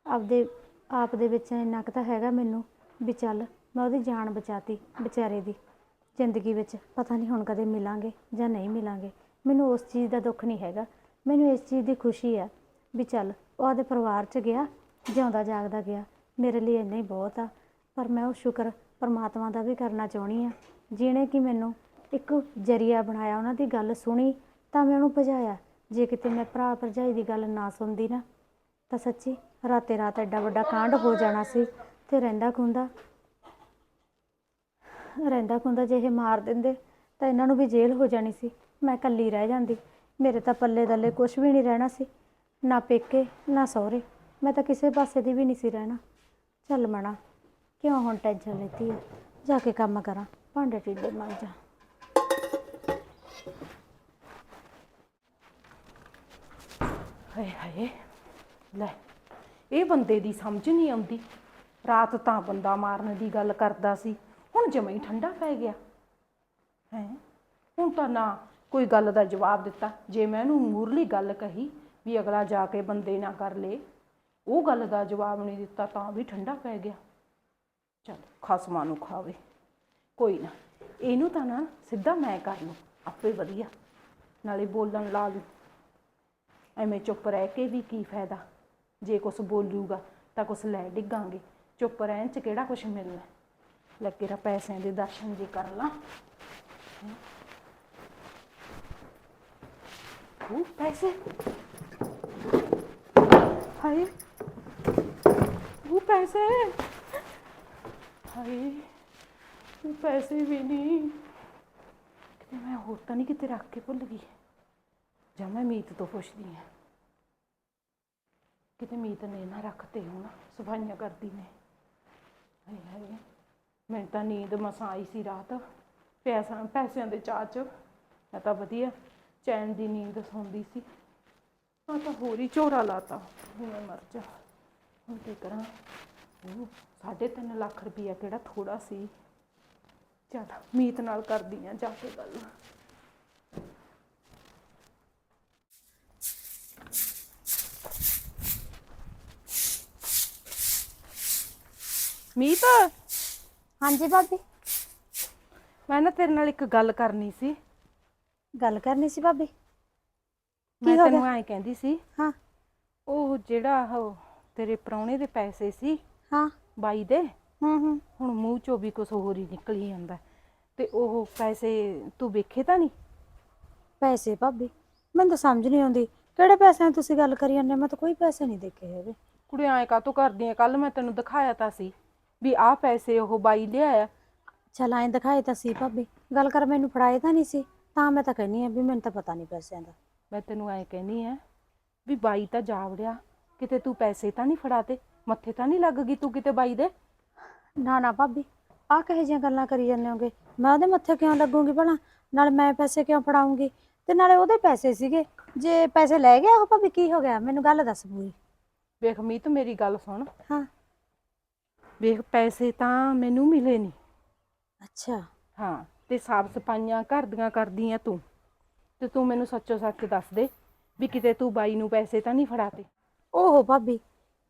ਆਪਦੇ ਆਪ ਦੇ ਵਿੱਚ ਇੰਨਾ ਕੁ ਤਾਂ ਹੈਗਾ ਮੈਨੂੰ ਵੀ ਚੱਲ ਮੈਂ ਉਹਦੀ ਜਾਨ ਬਚਾਤੀ ਵਿਚਾਰੇ ਦੀ। ਜ਼ਿੰਦਗੀ ਵਿੱਚ ਪਤਾ ਨਹੀਂ ਹੁਣ ਕਦੇ ਮਿਲਾਂਗੇ ਜਾਂ ਨਹੀਂ ਮਿਲਾਂਗੇ। ਮੈਨੂੰ ਉਸ ਚੀਜ਼ ਦਾ ਦੁੱਖ ਨਹੀਂ ਹੈਗਾ। ਮੈਨੂੰ ਇਸ ਚੀਜ਼ ਦੀ ਖੁਸ਼ੀ ਆ ਵੀ ਚੱਲ ਉਹ ਆਦੇ ਪਰਿਵਾਰ 'ਚ ਗਿਆ, ਜਿਉਂਦਾ ਜਾਗਦਾ ਗਿਆ। ਮੇਰੇ ਲਈ ਇੰਨਾ ਹੀ ਬਹੁਤ ਆ। ਪਰ ਮੈਂ ਉਹ ਸ਼ੁਕਰ ਪਰਮਾਤਮਾ ਦਾ ਵੀ ਕਰਨਾ ਚਾਹੁੰਦੀ ਆ ਜਿਹਨੇ ਕਿ ਮੈਨੂੰ ਇੱਕ ਜਰੀਆ ਬਣਾਇਆ, ਉਹਨਾਂ ਦੀ ਗੱਲ ਸੁਣੀ, ਤਾਂ ਮੈਂ ਉਹਨੂੰ ਭਜਾਇਆ। ਜੇ ਕਿਤੇ ਮੈਂ ਭਰਾ ਭਰਜਾਈ ਦੀ ਗੱਲ ਨਾ ਸੁਣਦੀ ਨਾ, ਤਾਂ ਸੱਚੀ ਰਾਤੇ ਰਾਤ ਐਡਾ ਵੱਡਾ ਕਾਂਡ ਹੋ ਜਾਣਾ ਸੀ ਤੇ ਰਹਿੰਦਾ ਖੁੰਦਾ ਰਹਿੰਦਾ ਖੁੰਦਾ ਜੇ ਇਹ ਮਾਰ ਦਿੰਦੇ, ਤਾਂ ਇਹਨਾਂ ਨੂੰ ਵੀ ਜੇਲ੍ਹ ਹੋ ਜਾਣੀ ਸੀ। ਮੈਂ ਇਕੱਲੀ ਰਹਿ ਜਾਂਦੀ। ਮੇਰੇ ਤਾਂ ਪੱਲੇ ਦੱਲੇ ਕੁਝ ਵੀ ਨਹੀਂ ਰਹਿਣਾ ਸੀ। ਨਾ ਪੇਕੇ, ਨਾ ਸਹੁਰੇ। ਮੈਂ ਤਾਂ ਕਿਸੇ ਪਾਸੇ ਦੀ ਵੀ ਨਹੀਂ ਸੀ ਰਹਿਣਾ। ਚੱਲ ਮਣਾ। ਕਿਉਂ ਹੁਣ ਟੈਨਸ਼ਨ ਲੈਤੀ ਹੈ ਜਾ ਕੇ ਕੰਮ ਕਰਾਂ, ਭਾਂਡੇ ਟਿੱਡੇ ਮਾਂਜਾਂ ਹਾਏ ਹਾਏ, ਲੈ, ਇਹ ਬੰਦੇ ਦੀ ਸਮਝ ਨਹੀਂ ਆਉਂਦੀ। ਰਾਤ ਤਾਂ ਬੰਦਾ ਮਾਰਨ ਦੀ ਗੱਲ ਕਰਦਾ ਸੀ, ਹੁਣ ਜਮਾਂ ਹੀ ਠੰਡਾ ਪੈ ਗਿਆ। ਹੈ? ਹੁਣ ਤਾਂ ਨਾ ਕੋਈ ਗੱਲ ਦਾ ਜਵਾਬ ਦਿੱਤਾ। ਜੇ ਮੈਂ ਇਹਨੂੰ ਮੂਰਲੀ ਗੱਲ ਕਹੀ ਵੀ ਅਗਲਾ ਜਾ ਕੇ ਬੰਦੇ ਨਾ ਕਰ ਲੇ, ਉਹ ਗੱਲ ਦਾ ਜਵਾਬ ਨਹੀਂ ਦਿੱਤਾ ਤਾਂ ਵੀ ਠੰਡਾ ਪੈ ਗਿਆ। ਚਲ ਖਸਮਾਂ ਨੂੰ ਖਾਵੇ। ਕੋਈ ਨਾ, ਇਹਨੂੰ ਤਾਂ ਨਾ ਸਿੱਧਾ ਮੈਂ ਕਰ ਲੂੰ, ਆਪੇ ਵਧੀਆ। ਨਾਲੇ ਬੋਲਣ ਲਾ ਲੂੰ। ਐਵੇਂ ਚੁੱਪ ਰਹਿ ਕੇ ਵੀ ਕੀ ਫਾਇਦਾ? ਜੇ ਕੁਛ ਬੋਲੂਗਾ ਤਾਂ ਕੁਛ ਲੈ ਡਿੱਗਾਂਗੇ। ਚੁੱਪ ਰਹਿਣ ਚ ਕਿਹੜਾ ਕੁਛ ਮਿਲਣਾ? ਲੱਗੇ ਰਾ ਪੈਸਿਆਂ ਦੇ ਦਰਸ਼ਨ ਜੇ ਕਰ ਲਾਂ। ਉਹ ਪੈਸੇ? ਹਾਏ, ਉਹ ਪੈਸੇ। ਹਾਏ ਪੈਸੇ ਵੀ ਨਹੀਂ। ਕਿਤੇ ਮੈਂ ਹੋਰ ਤਾਂ ਨਹੀਂ ਕਿਤੇ ਰੱਖ ਕੇ ਭੁੱਲ ਗਈ। ਜਾਂ ਮੈਂ ਮੀਤ ਤੋਂ ਪੁੱਛਦੀ ਹਾਂ। ਕਿਤੇ ਮੀਤ ਨੇ ਨਾ ਰੱਖਤੇ ਹੁਣ, ਸਫਾਈਆਂ ਕਰਦੀ ਨੇ। ਹਾਏ ਹਾਏ, ਮੈਨੂੰ ਤਾਂ ਨੀਂਦ ਮਸਾਂ ਆਈ ਸੀ ਰਾਤ। ਪੈਸਾ, ਪੈਸਿਆਂ ਦੇ ਚਾਅ 'ਚ। ਮੈਂ ਤਾਂ ਵਧੀਆ ਚੈਨ ਦੀ ਨੀਂਦ ਸੌਂਦੀ ਸੀ। ਆ ਤਾਂ ਹੋਰ ਹੀ ਝੋਰਾ ਲਾਤਾ। ਵੀ ਮੈਂ ਮਰ ਜਾ। ਹੁਣ ਕੀ ਕਰਾਂ? ਉਹ ਸਾਢੇ ਤਿੰਨ ਲੱਖ ਰੁਪਈਆ ਕਿਹੜਾ ਥੋੜਾ ਸੀ। ਚੱਲ ਮੀਤ ਨਾਲ ਕਰਦੀ ਆ ਜਾ ਕੇ ਗੱਲ। ਮੀਤ? ਹਾਂਜੀ ਭਾਬੀ। ਮੈਂ ਨਾ ਤੇਰੇ ਨਾਲ ਇੱਕ ਗੱਲ ਕਰਨੀ ਸੀ। ਗੱਲ ਕਰਨੀ ਸੀ ਭਾਬੀ? ਮੈਂ ਹੋ ਤੈਨੂੰ? ਐਂ ਕਹਿੰਦੀ ਸੀ ਹਾਂ। ਉਹ ਜਿਹੜਾ ਉਹ ਤੇਰੇ ਪ੍ਰਾਹੁਣੇ ਦੇ ਪੈਸੇ ਸੀ ਹਾਂ। ਬਾਈ ਦੇ? ਹੂੰ ਹੂੰ। ਹੁਣ ਮੂੰਹ ਚੋਂ ਵੀ ਕੁਝ ਹੋਰ ਹੀ ਨਿਕਲੀ ਜਾਂਦਾ ਤੇ ਉਹ ਪੈਸੇ ਤੂੰ ਵੇਖੇ ਤਾਂ ਨਹੀਂ? ਪੈਸੇ ਭਾਬੀ ਮੈਨੂੰ ਤਾਂ ਸਮਝ ਨਹੀਂ ਆਉਂਦੀ। ਕਿਹੜੇ ਪੈਸਿਆਂ ਦੀ ਤੁਸੀਂ ਗੱਲ ਕਰੀ ਜਾਂਦੇ ਹੋ? ਮੈਂ ਤਾਂ ਕੋਈ ਪੈਸੇ ਨਹੀਂ ਦੇਖੇ ਹੈਗੇ। ਕੁੜੀਆਂ ਐਂ ਕਾਤੋਂ ਕਰਦੀਆਂ ਕੱਲ ਮੈਂ ਤੈਨੂੰ ਦਿਖਾਇਆ ਤਾਂ ਸੀ ਵੀ ਆਹ ਪੈਸੇ ਉਹ ਬਾਈ ਲਿਆਇਆ। ਚਲ ਐਂ ਦਿਖਾਏ ਤਾਂ ਸੀ ਭਾਬੀ। ਗੱਲ ਕਰ ਮੈਨੂੰ ਫੜਾਏ ਤਾਂ ਨਹੀਂ ਸੀ। ਤਾਂ ਮੈਂ ਤਾਂ ਕਹਿੰਨੀ ਆ ਵੀ ਮੈਨੂੰ ਤਾਂ ਪਤਾ ਨਹੀਂ ਪੈਸਿਆਂ ਦਾ। ਮੈਂ ਤੈਨੂੰ ਐਂ ਕਹਿੰਦੀ ਆ ਵੀ ਬਾਈ ਤਾਂ ਜਾ ਵੜਿਆ ਕਿਤੇ ਤੂੰ ਪੈਸੇ ਤਾਂ ਨਹੀਂ ਫੜਾਤੇ? ਮੱਥੇ ਤਾਂ ਨਹੀਂ ਲੱਗ ਗਈ ਤੂੰ ਕਿਤੇ ਬਾਈ ਦੇ? ਨਾ ਨਾ ਭਾਬੀ ਆਹ ਕਹੇ ਜਿਹੀਆਂ ਗੱਲਾਂ ਕਰੀ ਜਾਂਦੇ ਹੋਗੇ? ਮੈਂ ਉਹਦੇ ਮੱਥੇ ਕਿਉਂ ਲੱਗੂਗੀ ਭਲਾ? ਨਾਲ ਮੈਂ ਪੈਸੇ ਕਿਉਂ ਫੜਾਉਂਗੀ? ਤੇ ਨਾਲੇ ਉਹਦੇ ਪੈਸੇ ਸੀਗੇ। ਜੇ ਪੈਸੇ ਲੈ ਗਿਆ ਉਹ ਭਾਬੀ ਕੀ ਹੋ ਗਿਆ? ਮੈਨੂੰ ਗੱਲ ਦੱਸ ਪੂਰੀ। ਵੇਖ ਮੀਤ ਮੇਰੀ ਗੱਲ ਸੁਣ। ਹਾਂ। ਵੇਖ ਪੈਸੇ ਤਾਂ ਮੈਨੂੰ ਮਿਲੇ ਨਹੀਂ ਅੱਛਾ। ਹਾਂ ਤੇ ਸਾਫ਼ ਸਫਾਈਆਂ ਘਰ ਦੀਆਂ ਕਰਦੀ ਆ ਤੂੰ। ਤੇ ਤੂੰ ਮੈਨੂੰ ਸੱਚੋ ਸੱਚ ਦੱਸ ਦੇ ਵੀ ਕਿਤੇ ਤੂੰ ਬਾਈ ਨੂੰ ਪੈਸੇ ਤਾਂ ਨਹੀਂ ਫੜਾਤੇ। ਓਹੋ ਭਾਬੀ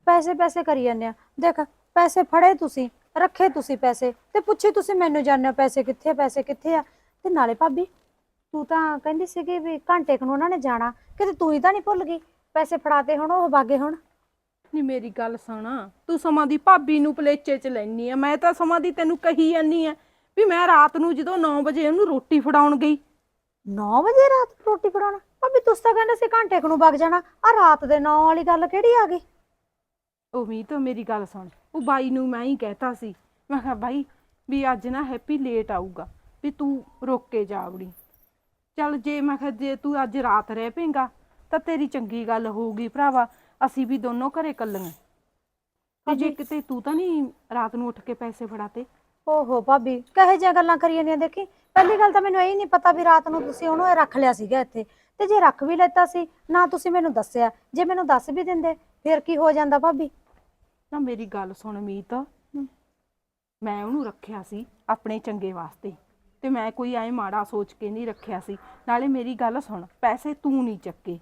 ਪੈਸੇ ਪੈਸੇ ਕਰੀ ਜਾਂਦੇ ਆ। ਦੇਖ ਪੈਸੇ ਫੜੇ ਤੁਸੀਂ ਰੱਖੇ ਤੁਸੀਂ ਪੈਸੇ ਤੇ ਪੁੱਛੇ ਤੁਸੀਂ ਮੈਨੂੰ ਜਾਣਿਓ ਪੈਸੇ ਕਿੱਥੇ ਆ ਪੈਸੇ ਕਿੱਥੇ ਆ। ਤੇ ਨਾਲੇ ਭਾਬੀ ਤੂੰ ਤਾਂ ਕਹਿੰਦੀ ਸੀਗੀ ਵੀ ਘੰਟੇ ਕੁ ਨੂੰ ਉਹਨਾਂ ਨੇ ਜਾਣਾ ਕਿਤੇ ਤੂੰ ਹੀ ਤਾਂ ਨਹੀਂ ਭੁੱਲ ਗਈ। ਪੈਸੇ ਫੜਾਤੇ ਹੁਣ ਉਹ ਬਾਗੇ ਹੁਣ। ਨਹੀਂ ਮੇਰੀ ਗੱਲ ਸੁਣ ਤੂੰ ਸਮਾਂ ਦੀ ਭਾਬੀ ਨੂੰ ਪਲੇਚੇ ਚ ਲੈਣੀ ਆ ਮੈਂ ਤਾਂ ਸਮਾਂ ਦੀ ਤੈਨੂੰ ਕਹੀ ਜਾਨੀ ਆ ਵੀ ਮੈਂ ਰਾਤ ਨੂੰ ਜਦੋਂ 9 ਵਜੇ ਉਹਨੂੰ ਰੋਟੀ ਫੜਾਉਣ ਗਈ। 9 ਵਜੇ ਰਾਤ ਨੂੰ ਰੋਟੀ ਫੜਾਉਣਾ? ਭਾਬੀ ਤੁਸੀਂ ਤਾਂ ਕਹਿੰਦੇ ਸੀ ਘੰਟੇ ਕੁ ਨੂੰ ਵਗ ਜਾਣਾ। ਆ ਰਾਤ ਦੇ 9 ਵਾਲੀ ਗੱਲ ਕਿਹੜੀ ਆ ਗਈ? ਉਹ ਮੀਤ ਮੇਰੀ ਗੱਲ ਸੁਣ। ਉਹ ਬਾਈ ਨੂੰ ਮੈਂ ਹੀ ਕਹਿਤਾ ਸੀ। ਮੈਂ ਕਿਹਾ ਬਾਈ ਵੀ ਅੱਜ ਨਾ ਹੈਪੀ ਲੇਟ ਆਊਗਾ ਵੀ ਤੂੰ ਰੁਕ ਕੇ ਜਾ ਵੜੀ ਚੱਲ ਜੇ ਮੈਂ ਕਿਹਾ ਜੇ ਤੂੰ ਅੱਜ ਰਾਤ ਰਹਿ ਪੇਂਗਾ ਤਾਂ ਤੇਰੀ ਚੰਗੀ ਗੱਲ ਹੋਊਗੀ ਭਰਾਵਾ। ਅਸੀਂ ਵੀ ਦੋਨੋਂ ਘਰੇ ਕੱਲੀਆਂ ਤੇ ਜੇ ਕਿਤੇ ਤੂੰ ਤਾਂ ਨਹੀਂ ਰਾਤ ਨੂੰ ਉੱਠ ਕੇ ਪੈਸੇ ਫੜਾਤੇ? ਓਹੋ ਭਾਬੀ ਕਹੇ ਜਿਹੀਆਂ ਗੱਲਾਂ ਕਰੀ ਜਾਂਦੀਆਂ ਦੇਖੀ? ਪਹਿਲੀ ਗੱਲ ਤਾਂ ਮੈਨੂੰ ਇਹ ਨਹੀਂ ਪਤਾ ਵੀ ਰਾਤ ਨੂੰ ਤੁਸੀਂ ਉਹਨੂੰ ਇਹ ਰੱਖ ਲਿਆ ਸੀਗਾ ਇੱਥੇ। ਤੇ ਜੇ ਰੱਖ ਵੀ ਲੈਤਾ ਸੀ ਨਾ ਤੁਸੀਂ ਮੈਨੂੰ ਦੱਸਿਆ। ਜੇ ਮੈਨੂੰ ਦੱਸ ਵੀ ਦਿੰਦੇ ਫਿਰ ਕੀ ਹੋ ਜਾਂਦਾ ਭਾਬੀ? ਨਾ ਮੇਰੀ ਗੱਲ ਸੁਣ ਮੀਤ। ਮੈਂ ਉਹਨੂੰ ਰੱਖਿਆ ਸੀ ਆਪਣੇ ਚੰਗੇ ਵਾਸਤੇ। ਤੇ ਮੈਂ ਕੋਈ ਐ ਮਾੜਾ ਸੋਚ ਕੇ ਨਹੀਂ ਰੱਖਿਆ ਸੀ। ਨਾਲੇ ਮੇਰੀ ਗੱਲ ਸੁਣ ਪੈਸੇ ਤੂੰ ਨਹੀਂ ਚੱਕੇ।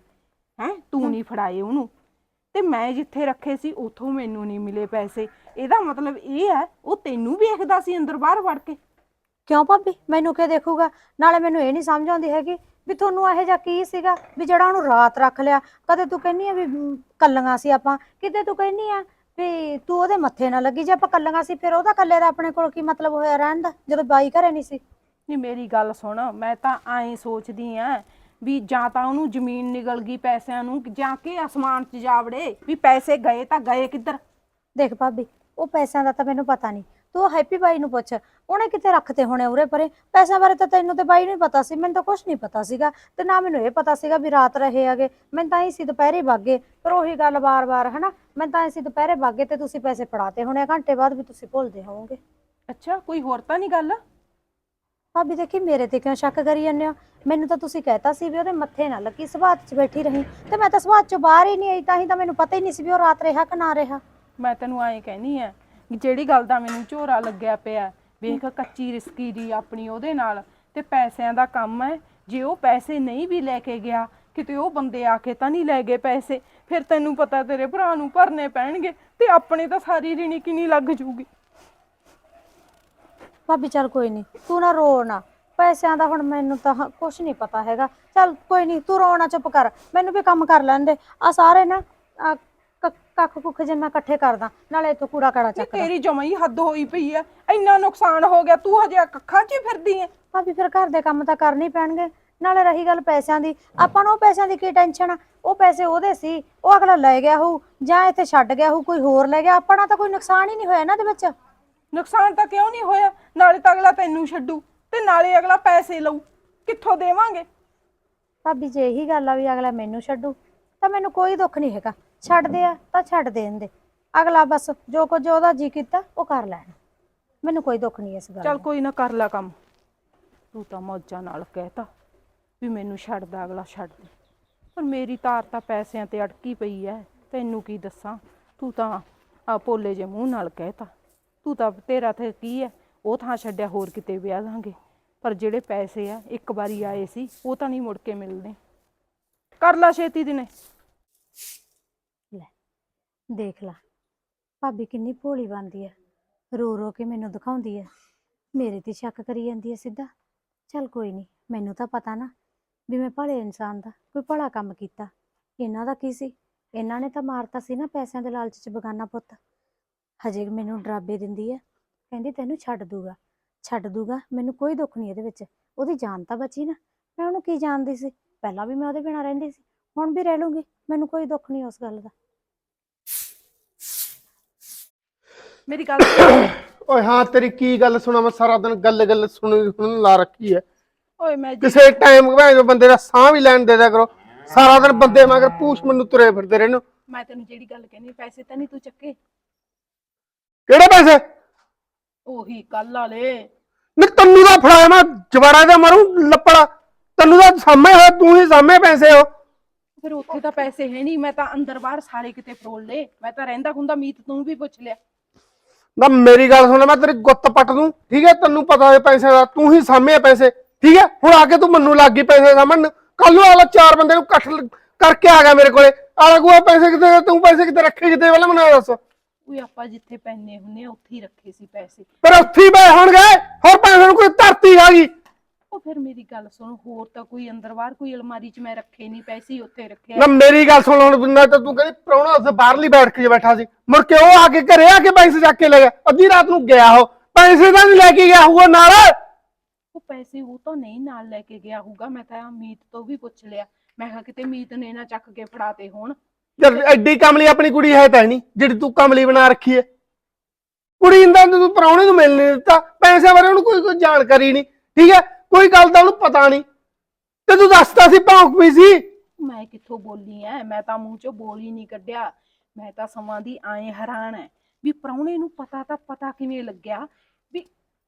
ਹੈ? ਤੂੰ ਨਹੀਂ ਫੜਾਏ ਉਹਨੂੰ। ਤੇ ਮੈਂ ਜਿੱਥੇ ਰੱਖੇ ਸੀ ਉਥੋਂ ਮੈਨੂੰ ਨਹੀਂ ਮਿਲੇ ਪੈਸੇ। ਇਹਦਾ ਮਤਲਬ ਇਹ ਹੈ ਉਹ ਤੈਨੂੰ ਵੇਖਦਾ ਸੀ ਅੰਦਰ ਬਾਹਰ ਵੜ ਕੇ। ਕਿਉਂ ਭਾਬੀ? ਮੈਨੂੰ ਕੀ ਦੇਖੂਗਾ? ਨਾਲੇ ਮੈਨੂੰ ਇਹ ਨਹੀਂ ਸਮਝ ਆਉਂਦੀ ਹੈਗੀ ਵੀ ਤੁਹਾਨੂੰ ਇਹੋ ਜਿਹਾ ਕੀ ਸੀਗਾ? ਵੀ ਜਿਹੜਾ ਉਹਨੂੰ ਰਾਤ ਰੱਖ ਲਿਆ। ਕਦੇ ਤੂੰ ਕਹਿੰਨੀ ਆ ਵੀ ਕੱਲੀਆਂ ਸੀ ਆਪਾਂ। ਕਿਤੇ ਤੂੰ ਕਹਿੰਨੀ ਆ ਵੀ ਤੂੰ ਉਹਦੇ ਮੱਥੇ ਨਾ ਲੱਗੀ ਜੇ ਆਪਾਂ ਕੱਲੀਆਂ ਸੀ ਫਿਰ ਉਹਦਾ ਕੱਲੇ ਦਾ ਆਪਣੇ ਕੋਲ ਕੀ ਮਤਲਬ ਹੋਇਆ ਰਹਿਣ ਦਾ ਜਦੋਂ ਬਾਈ ਘਰੇ ਨਹੀਂ ਸੀ? ਨਹੀਂ ਮੇਰੀ ਗੱਲ ਸੁਣ ਮੈਂ ਤਾਂ ਐਂ ਸੋਚਦੀ ਆ ਵੀ ਜਾਂ ਤਾਂ ਉਹਨੂੰ ਜ਼ਮੀਨ ਨਿਗਲ ਗਈ ਪੈਸਿਆਂ ਨੂੰ ਜਾਂ ਕਿ ਅਸਮਾਨ 'ਚ ਜਾਵੜੇ ਵੀ ਪੈਸੇ ਗਏ ਤਾਂ ਗਏ ਕਿੱਧਰ? ਦੇਖ ਭਾਬੀ ਉਹ ਪੈਸਿਆਂ ਦਾ ਤਾਂ ਮੈਨੂੰ ਪਤਾ ਨਹੀਂ। ਤੂੰ ਹੈਪੀ ਬਾਈ ਨੂੰ ਪੁੱਛ ਉਹਨੇ ਕਿੱਥੇ ਰੱਖਤੇ ਹੋਣੇ ਉਰੇ ਪਰੇ? ਪੈਸਿਆਂ ਬਾਰੇ ਤਾਂ ਤੈਨੂੰ ਤੇ ਬਾਈ ਨੂੰ ਹੀ ਪਤਾ ਸੀ ਮੈਨੂੰ ਤਾਂ ਕੁਝ ਨਹੀਂ ਪਤਾ ਸੀਗਾ ਤੇ ਨਾ ਮੈਨੂੰ ਇਹ ਪਤਾ ਸੀਗਾ ਵੀ ਰਾਤ ਰਹੇ ਹੈਗੇ ਮੈਂ ਤਾਂ ਹੀ ਸੀ ਦੁਪਹਿਰੇ ਵਾਗੇ ਪਰ ਉਹੀ ਗੱਲ ਬਾਰ-ਬਾਰ ਹਨਾ? ਮੈਂ ਤਾਂ ਹੀ ਸੀ ਦੁਪਹਿਰੇ ਵਾਗੇ ਤੇ ਤੁਸੀਂ ਪੈਸੇ ਫੜਾਤੇ ਹੋਣੇ ਆ, ਘੰਟੇ ਬਾਅਦ ਵੀ ਤੁਸੀਂ ਭੁੱਲਦੇ ਹੋਵੋਗੇ। ਅੱਛਾ ਕੋਈ ਹੋਰ ਤਾਂ ਨਹੀਂ ਗੱਲ? ਭਾਬੀ ਦੇਖੀ ਮੇਰੇ ਤੇ ਕਿਉਂ ਸ਼ੱਕ ਕਰੀ ਜਾਂਦੇ ਹੋ? ਮੈਨੂੰ ਤਾਂ ਤੁਸੀਂ ਕਹਿਤਾ ਸੀ ਵੀ ਉਹਦੇ ਮੱਥੇ ਨਾ ਲੱਗੀ ਸਵਾਤ 'ਚ ਬੈਠੀ ਰਹੀ ਤੇ ਮੈਂ ਤਾਂ ਸਵਾਤ 'ਚੋਂ ਬਾਹਰ ਹੀ ਨਹੀਂ ਆਈ ਤਾਂ ਹੀ ਤਾਂ ਮੈਨੂੰ ਪਤਾ ਹੀ ਨਹੀਂ ਸੀ ਵੀ ਉਹ ਰਾਤ ਰਿਹਾ ਕਿ ਨਾ ਰਿਹਾ। ਮੈਂ ਤੈਨੂੰ ਐਂ ਕਹਿਨੀ ਆ ਜਿਹੜੀ ਗੱਲ ਦਾ ਮੈਨੂੰ ਝੋਰਾ ਲੱਗਿਆ ਪਿਆ ਵੇਖ ਕੱਚੀ ਰਿਸਕੀ ਦੀ ਆਪਣੀ ਉਹਦੇ ਨਾਲ ਤੇ ਪੈਸਿਆਂ ਦਾ ਕੰਮ ਹੈ, ਜੇ ਉਹ ਪੈਸੇ ਨਹੀਂ ਵੀ ਲੈ ਕੇ ਗਿਆ, ਕਿਤੇ ਉਹ ਬੰਦੇ ਆ ਕੇ ਤਾਂ ਨਹੀਂ ਲੈ ਗਏ ਪੈਸੇ, ਫਿਰ ਤੈਨੂੰ ਪਤਾ ਤੇਰੇ ਭਰਾ ਨੂੰ ਭਰਨੇ ਪੈਣਗੇ ਤੇ ਆਪਣੇ ਤਾਂ ਸਾਰੀ ਰਿਣੀ ਕਿੰਨੀ ਲੱਗ ਜੂਗੀ। ਭਾਬੀ ਚੱਲ ਕੋਈ ਨਹੀਂ, ਤੂੰ ਨਾ ਰੋ ਨਾ, ਪੈਸਿਆਂ ਦਾ ਹੁਣ ਮੈਨੂੰ ਤਾਂ ਕੁਝ ਨਹੀਂ ਪਤਾ ਹੈਗਾ, ਚੱਲ ਕੋਈ ਨਹੀਂ, ਤੂੰ ਰੋਣਾ ਚੁੱਪ ਕਰ, ਮੈਨੂੰ ਵੀ ਕੰਮ ਕਰ ਲੈਂਦੇ ਆ ਸਾਰੇ ਨਾ ਕੱਖ ਕੁੱਖ ਜੇ ਮੈਂ ਇਕੱਠੇ ਕਰਦਾ ਨਾਲੇ ਇੱਥੋਂ ਕੂੜਾ ਕਾੜਾ ਚੱਕਦਾ। ਤੇਰੀ ਜਮਾਂ ਹੀ ਹੱਦ ਹੋਈ ਪਈ ਐ ਇੰਨਾ ਨੁਕਸਾਨ ਹੋ ਗਿਆ ਤੂੰ ਹਜੇ ਕੱਖਾਂ 'ਚ ਹੀ ਫਿਰਦੀ ਐ ਭਾਬੀ ਫਿਰ ਘਰ ਦੇ ਕੰਮ ਤਾਂ ਕਰਨੇ ਹੀ ਪੈਣਗੇ। ਨਾਲੇ ਰਹੀ ਗੱਲ ਪੈਸਿਆਂ ਦੀ। ਆਪਾਂ ਨੂੰ ਉਹ ਪੈਸਿਆਂ ਦੀ ਕੀ ਟੈਨਸ਼ਨ ਆ? ਉਹ ਪੈਸੇ ਉਹਦੇ ਸੀ ਉਹ ਅਗਲਾ ਲੈ ਗਿਆ ਹੋਊ ਜਾਂ ਇੱਥੇ ਛੱਡ ਗਿਆ ਹੋਊ ਕੋਈ ਹੋਰ ਲੈ ਗਿਆ। ਆਪਣਾ ਤਾਂ ਕੋਈ ਨੁਕਸਾਨ ਹੀ ਨਹੀਂ ਹੋਇਆ ਇਹਨਾਂ ਦੇ ਵਿੱਚ। ਨੁਕਸਾਨ ਤਾਂ ਕਿਉਂ ਨਹੀਂ ਹੋਇਆ? ਨਾਲੇ ਤਾਂ ਅਗਲਾ ਤੈਨੂੰ ਛੱਡੂ ਤੇ ਨਾਲੇ ਅਗਲਾ ਪੈਸੇ ਲਊ। ਕਿੱਥੋਂ ਦੇਵਾਂਗੇ? ਭਾਬੀ ਜੇ ਇਹੀ ਗੱਲ ਆ ਵੀ ਅਗਲਾ ਮੈਨੂੰ ਛੱਡੂ ਤਾਂ ਮੈਨੂੰ ਕੋਈ ਦੁੱਖ ਨਹੀਂ ਹੈਗਾ। ਛੱਡਦੇ ਆ ਤਾਂ ਛੱਡ ਦੇਣ ਦੇ ਅਗਲਾ ਬਸ ਜੋ ਕੁਝ ਉਹਦਾ ਜੀ ਕੀਤਾ ਉਹ ਕਰ ਲੈਣ। ਮੈਨੂੰ ਕੋਈ ਦੁੱਖ ਨਹੀਂ ਇਸ ਗੱਲ ਚੱਲ ਦਾ। ਕੋਈ ਨਾ ਕਰ ਲੈ ਕੰਮ। ਤੂੰ ਤਾਂ ਮੌਜਾਂ ਨਾਲ ਕਹਿਤਾ ਵੀ ਮੈਨੂੰ ਛੱਡਦਾ ਅਗਲਾ ਛੱਡ ਦੇ। ਪਰ ਮੇਰੀ ਤਾਰ ਤਾਂ ਪੈਸਿਆਂ ਤੇ ਅਟਕੀ ਪਈ ਐ ਤੈਨੂੰ ਕੀ ਦੱਸਾਂ? ਤੂੰ ਤਾਂ ਆ ਪੋਲੇ ਜੇ ਮੂੰਹ ਨਾਲ ਕਹਿਤਾ। ਤੂੰ ਤਾਂ ਤੇਰਾ ਤੇ ਕੀ ਐ? ਉਹ ਥਾਂ ਛੱਡਿਆ ਹੋਰ ਕਿਤੇ ਵਿਆਹ ਲਾਂਗੇ। ਪਰ ਜਿਹੜੇ ਪੈਸੇ ਆ ਇੱਕ ਵਾਰੀ ਆਏ ਸੀ ਉਹ ਤਾਂ ਨਹੀਂ ਮੁੜ ਕੇ ਮਿਲਣੇ। ਕਰ ਲੈ ਛੇਤੀ ਦਿਨੇ। ਦੇਖ ਲਾ, ਭਾਬੀ ਕਿੰਨੀ ਭੋਲੀ ਬਣਦੀ ਹੈ ਰੋ ਰੋ ਕੇ ਮੈਨੂੰ ਦਿਖਾਉਂਦੀ ਹੈ ਮੇਰੇ ਤੇ ਸ਼ੱਕ ਕਰੀ ਜਾਂਦੀ ਹੈ ਸਿੱਧਾ। ਚੱਲ ਕੋਈ ਨਹੀਂ ਮੈਨੂੰ ਤਾਂ ਪਤਾ ਨਾ ਵੀ ਮੈਂ ਭਲੇ ਇਨਸਾਨ ਦਾ ਕੋਈ ਭਲਾ ਕੰਮ ਕੀਤਾ। ਇਹਨਾਂ ਦਾ ਕੀ ਸੀ? ਇਹਨਾਂ ਨੇ ਤਾਂ ਮਾਰਤਾ ਸੀ ਨਾ ਪੈਸਿਆਂ ਦੇ ਲਾਲਚ 'ਚ ਬਗਾਨਾ ਪੁੱਤ। ਹਜੇ ਮੈਨੂੰ ਡਰਾਬੇ ਦਿੰਦੀ ਹੈ ਕਹਿੰਦੀ ਤੈਨੂੰ ਛੱਡ ਦੂਗਾ। ਛੱਡ ਦੂਗਾ, ਮੈਨੂੰ ਕੋਈ ਦੁੱਖ ਨਹੀਂ ਇਹਦੇ ਵਿੱਚ। ਉਹਦੀ ਜਾਨ ਤਾਂ ਬਚੀ ਨਾ। ਮੈਂ ਉਹਨੂੰ ਕੀ ਜਾਣਦੀ ਸੀ? ਪਹਿਲਾਂ ਵੀ ਮੈਂ ਉਹਦੇ ਬਿਨਾਂ ਰਹਿੰਦੀ ਸੀ। ਹੁਣ ਵੀ ਰਹਿ ਲੂੰਗੀ। ਮੈਨੂੰ ਕੋਈ ਦੁੱਖ ਨਹੀਂ ਉਸ ਗੱਲ ਦਾ। ਮੇਰੀ ਗੱਲ ਸੁਣ। ਓਏ ਹਾਂ ਤੇਰੀ ਕੀ ਗੱਲ ਸੁਣਾ ਮੈਂ ਸਾਰਾ ਦਿਨ ਗੱਲ ਗੱਲ ਸੁਣ ਸੁਣਨ ਲਾ ਰੱਖੀ ਐ। ਓਏ ਮੈਂ ਜੀ- ਕਿਸੇ ਟਾਈਮ ਭਾਵੇਂ ਬੰਦੇ ਦਾ ਸਾਹ ਵੀ ਲੈਣ ਦੇ ਦਿਆ ਕਰੋ ਸਾਰਾ ਦਿਨ ਬੰਦੇ ਮਗਰ ਪੂਛ ਮੈਨੂੰ ਤੁਰੇ ਫਿਰਦੇ ਰਹਿੰਦੇ ਹੋ। ਮੈਂ ਤੈਨੂੰ ਜਿਹੜੀ ਗੱਲ ਕਹਿੰਦੀ ਪੈਸੇ ਤਾਂ ਨਹੀਂ ਤੂੰ ਚੱਕੇ? ਕਿਹੜੇ ਪੈਸੇ? ਉਹੀ ਕੱਲ ਵਾਲੇ। ਨੀ ਤੈਨੂੰ ਦਾ ਫੜਾਇਆ ਮੈਂ ਜਵਾਰਾ ਦਾ ਮਾਰੂ ਲੱਪੜਾ। ਤੈਨੂੰ ਦਾ ਸਾਹਮਣੇ ਹੋਇਆ ਤੂੰ ਹੀ ਸਾਹਮਣੇ ਪੈਸੇ ਹੋ। ਫਿਰ ਉੱਥੇ ਤਾਂ ਪੈਸੇ ਹੈ ਨਹੀਂ ਮੈਂ ਤਾਂ ਅੰਦਰ ਬਾਹਰ ਸਾਰੇ ਕਿਤੇ ਫਰੋਲ ਲਏ। ਮੈਂ ਤਾਂ ਰਹਿੰਦਾ ਹੁੰਦਾ ਮੀਤ ਤੂੰ ਵੀ ਪੁੱਛ ਲਿਆ। ਨਾ ਮੇਰੀ ਗੱਲ ਸੁਣ ਮੈਂ ਤੇਰੀ ਗੁੱਤ ਪੱਟ ਦੂੰ ਠੀਕ ਹੈ? ਤੈਨੂੰ ਪਤਾ ਹੈ ਪੈਸੇ ਦਾ ਤੂੰ ਹੀ ਸਾਹਮਣੇ ਪੈਸੇ ਠੀਕ ਹੈ? ਹੁਣ ਆ ਕੇ ਤੂੰ ਮੈਨੂੰ ਲੱਗ ਗਈ ਪੈਸੇ ਸਾਹਮਣ ਕੱਲ ਨੂੰ ਆਲਾ ਚਾਰ ਬੰਦੇ ਨੂੰ ਇਕੱਠ ਕਰਕੇ ਆ ਗਿਆ ਮੇਰੇ ਕੋਲੇ। ਆਲਾ ਕੋ ਪੈਸੇ ਕਿਤੇ ਤੂੰ ਪੈਸੇ ਕਿਤੇ ਰੱਖੇ ਕਿਤੇ ਵਾਲਾ ਮੈਨੂੰ ਦੱਸ। ਉਹ ਆਪਾਂ ਜਿੱਥੇ ਪੈਨੇ ਹੁੰਨੇ ਆ ਉੱਥੇ ਹੀ ਰੱਖੇ ਸੀ ਪੈਸੇ। ਪਰ ਉੱਥੇ ਹੀ ਪਏ ਹੋਣਗੇ। ਹੋਰ ਪੈਸੇ ਨੂੰ ਕੋਈ ਧਰਤੀ ਆ ਗਈ। ਉਹ ਫਿਰ ਮੇਰੀ ਗੱਲ ਸੁਣ ਹੋਰ ਤਾਂ ਕੋਈ ਅੰਦਰ ਬਾਹਰ ਕੋਈ ਅਲਮਾਰੀ 'ਚ ਮੈਂ ਰੱਖੇ ਨਹੀਂ ਪੈਸੇ ਹੀ ਉੱਥੇ ਰੱਖੇ ਨਾ ਮੇਰੀ ਗੱਲ ਸੁਣ ਹੁਣ ਬਿੰਨਾ ਤਾਂ ਤੂੰ ਕਹਿੰਦੀ ਪ੍ਰਾਹੁਣਾ ਉੱਥੇ ਬਾਹਰਲੀ ਬੈਠ ਕੇ ਬੈਠਾ ਸੀ। ਮੁੜ ਕੇ ਉਹ ਆ ਕੇ ਘਰੇ ਆ ਕੇ ਪੈਸੇ ਚੱਕ ਕੇ ਲੈ ਗਿਆ। ਅੱਧੀ ਰਾਤ ਨੂੰ ਗਿਆ ਉਹ। ਪੈਸੇ ਤਾਂ ਨਹੀਂ ਲੈ ਕੇ ਗਿਆ ਹੋਊਗਾ ਨਾਲ। ਉਹ ਪੈਸੇ ਉਹ ਤਾਂ ਨਹੀਂ ਨਾਲ ਲੈ ਕੇ ਗਿਆ ਹੋਊਗਾ ਮੈਂ ਤਾਂ ਮੀਤ ਤੋਂ ਵੀ ਪੁੱਛ ਲਿਆ। ਮੈਂ ਕਿਹਾ ਕਿਤੇ ਮੀਤ ਨੇ ਨਾ ਚੱਕ ਕੇ ਫੜਾਤੇ ਹੋਣ। ਜਦ ਐਡੀ ਕਮਲੀ ਆਪਣੀ ਕੁੜੀ ਹੈ ਤਾਂ ਨਹੀਂ ਜਿਹੜੀ ਤੂੰ ਕਮਲੀ ਬਣਾ ਰੱਖੀ ਹੈ। ਕੁੜੀ ਇੰਦਾ ਤੂੰ ਪ੍ਰਾਹੁਣੇ ਨੂੰ ਮਿਲ ਨਹੀਂ ਦਿੱਤਾ ਪੈਸੇ ਬਾਰੇ ਉਹਨੂੰ ਕੋਈ ਕੋਈ ਜਾਣਕਾਰੀ ਨਹੀਂ ਠੀਕ ਹੈ? ਕੋਈ ਗੱਲ ਦਾ ਉਹਨੂੰ ਪਤਾ ਨਹੀਂ। ਤੇ ਤੂੰ ਦੱਸਦਾ ਸੀ ਭੌਂਕ ਪਈ ਸੀ। ਮੈਂ ਕਿੱਥੋਂ ਬੋਲੀ ਐ? ਮੈਂ ਤਾਂ ਮੂੰਹ ਚੋਂ ਬੋਲ ਹੀ ਨਹੀਂ ਕੱਢਿਆ। ਮੈਂ ਤਾਂ ਸਮਾਂ ਦੀ ਆਏ ਹੈਰਾਨ ਐ। ਵੀ ਪ੍ਰਾਹੁਣੇ ਨੂੰ ਪਤਾ ਤਾਂ ਪਤਾ ਕਿਵੇਂ ਲੱਗਿਆ। ਵੀ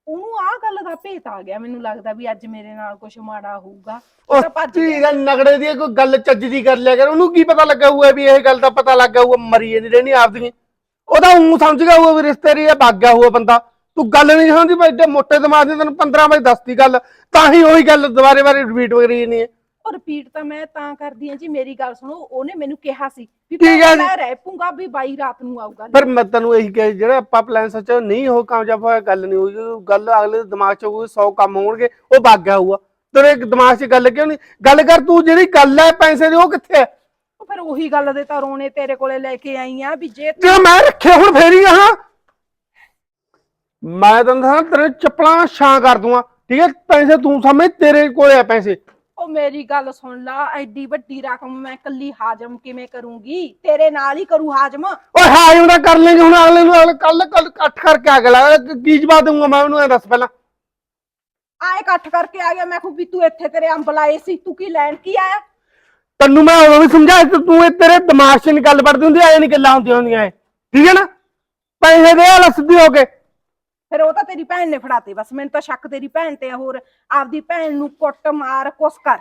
ਉਹਨੂੰ ਆਹ ਗੱਲ ਦਾ ਭੇਤ ਆ ਗਿਆ ਮੈਨੂੰ ਲੱਗਦਾ ਵੀ ਅੱਜ ਮੇਰੇ ਨਾਲ ਕੁਝ ਮਾੜਾ ਹੋਊਗਾ। ਉਹ ਉਹ ਤਾਂ ਭੱਜ ਗਿਆ। ਠੀਕ ਹੈ ਨਗੜੇ ਦੀ ਕੋਈ ਗੱਲ ਚੱਜ ਦੀ ਕਰ ਲਿਆ ਕਰ। ਉਹਨੂੰ ਕੀ ਪਤਾ ਲੱਗਾ ਹੋਊਗਾ ਵੀ ਇਹ ਗੱਲ ਦਾ ਪਤਾ ਲੱਗਾ ਹੋਊਗਾ। ਮਰੀ ਨਹੀਂ ਰਹਿਣੀ ਆਪਦੀ। ਉਹਦਾ ਉਹ ਸਮਝ ਗਿਆ ਹੋਊਗਾ ਵੀ ਰਿਸ਼ਤੇ ਦੀ ਇਹ ਭੱਗ ਗਿਆ ਹੋਊਗਾ ਬੰਦਾ। ਤੂੰ ਗੱਲ ਨਹੀਂ ਸਮਝਦੀ ਬਈ ਏਡੇ ਮੋਟੇ ਦਿਮਾਗ ਦੀ ਤੈਨੂੰ 15 ਵਜੇ ਦੱਸਤੀ ਗੱਲ ਤਾਂ ਹੀ ਉਹੀ ਗੱਲ ਦੁਬਾਰੇ ਬਾਰੇ ਰਿਪੀਟ ਹੋ ਰਹੀ ਨਹੀਂ ਹੈ। ਉਹ ਰਿਪੀਟ ਤਾਂ ਮੈਂ ਤਾਂ ਕਰਦੀ ਆ ਜੀ ਮੇਰੀ ਗੱਲ ਸੁਣੋ ਉਹਨੇ ਮੈਨੂੰ ਕਿਹਾ ਸੀ ਵੀ ਠੀਕ ਹੈ ਜੀ। ਮੈਂ ਰਹਿ ਪੂੰਗਾ ਵੀ ਬਾਈ ਰਾਤ ਨੂੰ ਆਊਗਾ। ਫਿਰ ਮੈਂ ਤੈਨੂੰ ਇਹੀ ਕਿਹਾ ਸੀ, ਜਿਹੜਾ ਆਪਾਂ ਪਲਾਨ ਸੋਚਿਆ ਨਹੀਂ ਉਹ ਕਾਮਯਾਬ ਹੋਇਆ ਗੱਲ ਨਹੀਂ ਹੋਈ ਗੱਲ ਅਗਲੇ ਦੇ ਦਿਮਾਗ 'ਚ ਕੋਈ 100 ਕੰਮ ਹੋਣਗੇ ਉਹ ਭੱਗ ਗਿਆ ਹੋਊਗਾ। ਤੇਰੇ ਦਿਮਾਗ 'ਚ ਗੱਲ ਕਿਉਂ ਨਹੀਂ? ਗੱਲ ਕਰ ਤੂੰ ਜਿਹੜੀ ਗੱਲ ਹੈ ਪੈਸੇ ਦੀ ਉਹ ਕਿੱਥੇ ਹੈ? ਉਹ ਫਿਰ ਉਹੀ ਗੱਲ ਦੇ ਤਾਂ ਰੋਣੇ ਤੇਰੇ ਕੋਲੇ ਲੈ ਕੇ ਆਈ ਆ ਵੀ ਜੇ ਜੇ ਮੈਂ ਰੱਖੇ ਹੁਣ ਫੇਰ ਹੀ ਹਾਂ। ਮੈਂ ਤੈਨੂੰ ਦੱਸਾਂ ਤੇਰੇ ਚੱਪਲਾਂ ਛਾਂ ਕਰ ਦੂੰਗਾ ਠੀਕ ਹੈ? ਪੈਸੇ ਤੂੰ ਸਮਝ ਤੇਰੇ ਕੋਲੇ ਆ ਪੈਸੇ। ਉਹ ਮੇਰੀ ਗੱਲ ਸੁਣ ਲਾ ਐਡੀ ਵੱਡੀ ਰਕਮ ਮੈਂ ਕੱਲੀ ਹਾਜ਼ਮ ਕਿਵੇਂ ਕਰੂੰਗੀ? ਤੇਰੇ ਨਾਲ ਹੀ ਕਰੂ ਹਾਜ਼ਮ। ਓਏ ਹਾਜਮ ਦਾ ਕਰ ਲੈਂਗੇ ਹੁਣ ਅਗਲੇ ਨੂੰ ਕੱਲ ਕੱਲ ਇਕੱਠ ਕਰਕੇ ਆ ਗਿਆ ਕੀ ਜਵਾਬ ਦੂੰਗਾ ਮੈਂ ਉਹਨੂੰ ਇਹ ਦੱਸ ਪਹਿਲਾਂ। ਆਏ ਇਕੱਠ ਕਰਕੇ ਆ ਗਿਆ ਮੈਂ ਖੂ ਵੀ ਤੂੰ ਇੱਥੇ ਤੇਰੇ ਅੰਬ ਲਾਏ ਸੀ ਤੂੰ ਕੀ ਲੈਣ ਕੀ ਆਇਆ? ਤੈਨੂੰ ਮੈਂ ਉਦੋਂ ਵੀ ਸਮਝਾਇਆ ਸੀ ਤੂੰ ਇਹ ਤੇਰੇ ਦਿਮਾਗ 'ਚ ਨਹੀਂ ਗੱਲ ਵੜਦੀ ਹੁੰਦੀ ਐ ਨਹੀਂ ਗੱਲਾਂ ਹੁੰਦੀਆਂ ਹੁੰਦੀਆਂ ਇਹ। ਠੀਕ ਹੈ ਨਾ? ਪੈਸੇ ਦੇ ਆ ਲੈ ਸਿੱਧੀ ਹੋ ਕੇ। ਫਿਰ ਉਹ ਤਾਂ ਤੇਰੀ ਭੈਣ ਨੇ ਫੜਾਤੇ, ਬਸ ਮੈਨੂੰ ਤਾਂ ਸ਼ੱਕ ਤੇਰੀ ਭੈਣ ਤੇ ਆ ਹੋਰ, ਆਪਦੀ ਭੈਣ ਨੂੰ ਕੁੱਟ ਮਾਰ, ਕੁਛ ਕਰ।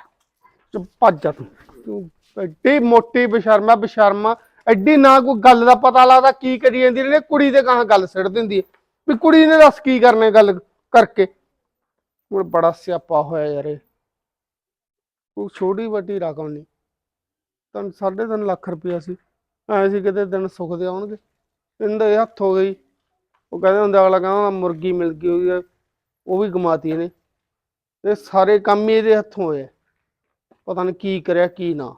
ਚੁੱਪ, ਭੱਜ ਜਾ ਤੂੰ। ਤੂੰ ਐਡੀ ਮੋਟੀ ਬਸ਼ਰਮਾ ਬਸ਼ਰਮਾ, ਐਡੀ ਨਾ ਕੋਈ ਗੱਲ ਦਾ ਪਤਾ ਲੱਗਦਾ ਕੀ ਕਰੀ ਜਾਂਦੀ ਨੇ ਕੁੜੀ ਦੇ ਕਹਾਂ ਗੱਲ ਸਿੱਟ ਦਿੰਦੀ ਹੈ। ਵੀ ਕੁੜੀ ਨੇ ਦੱਸ ਕੀ ਕਰਨੇ ਗੱਲ ਕਰਕੇ। ਹੁਣ ਬੜਾ ਸਿਆਪਾ ਹੋਇਆ ਯਾਰ ਇਹ। ਉਹ ਛੋਟੀ ਵੱਡੀ ਰਕਮ ਨਹੀਂ। ਤਾਂ ਸਾਢੇ ਤਿੰਨ ਲੱਖ ਰੁਪਇਆ ਸੀ। ਐ ਸੀ ਕਿਤੇ ਦਿਨ ਸੁਖਦੇ ਆਉਣਗੇ। ਇਹਨਾਂ ਹੱਥ ਹੋ ਗਈ। ਉਹ ਕਹਿੰਦੇ ਹੁੰਦੇ ਅਗਲਾ ਕਹਿੰਦਾ ਮੁਰਗੀ ਮਿਲ ਗਈ ਹੋਈ ਹੈ, ਉਹ ਵੀ ਗਮਾਤੀ ਇਹਨੇ। ਇਹ ਸਾਰੇ ਕੰਮ ਹੀ ਇਹਦੇ ਹੱਥੋਂ ਹੋਏ ਆ। ਪਤਾ ਨਹੀਂ ਕੀ ਕਰਿਆ ਕੀ ਨਾ।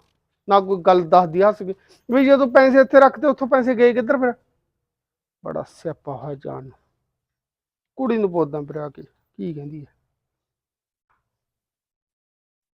ਨਾ ਕੋਈ ਗੱਲ ਦੱਸਦੀ ਹੱਸ ਕੇ। ਵੀ ਜਦੋਂ ਪੈਸੇ ਇੱਥੇ ਰੱਖਦੇ ਉੱਥੋਂ ਪੈਸੇ ਗਏ ਕਿੱਧਰ ਫਿਰ? ਬੜਾ ਸਿਆਪਾ ਹੋਇਆ ਜਾਨ ਨੂੰ। ਕੁੜੀ ਨੂੰ ਪੁੱਛਦਾ ਫਿਰ ਆ ਕੇ ਕੀ ਕਹਿੰਦੀ ਹੈ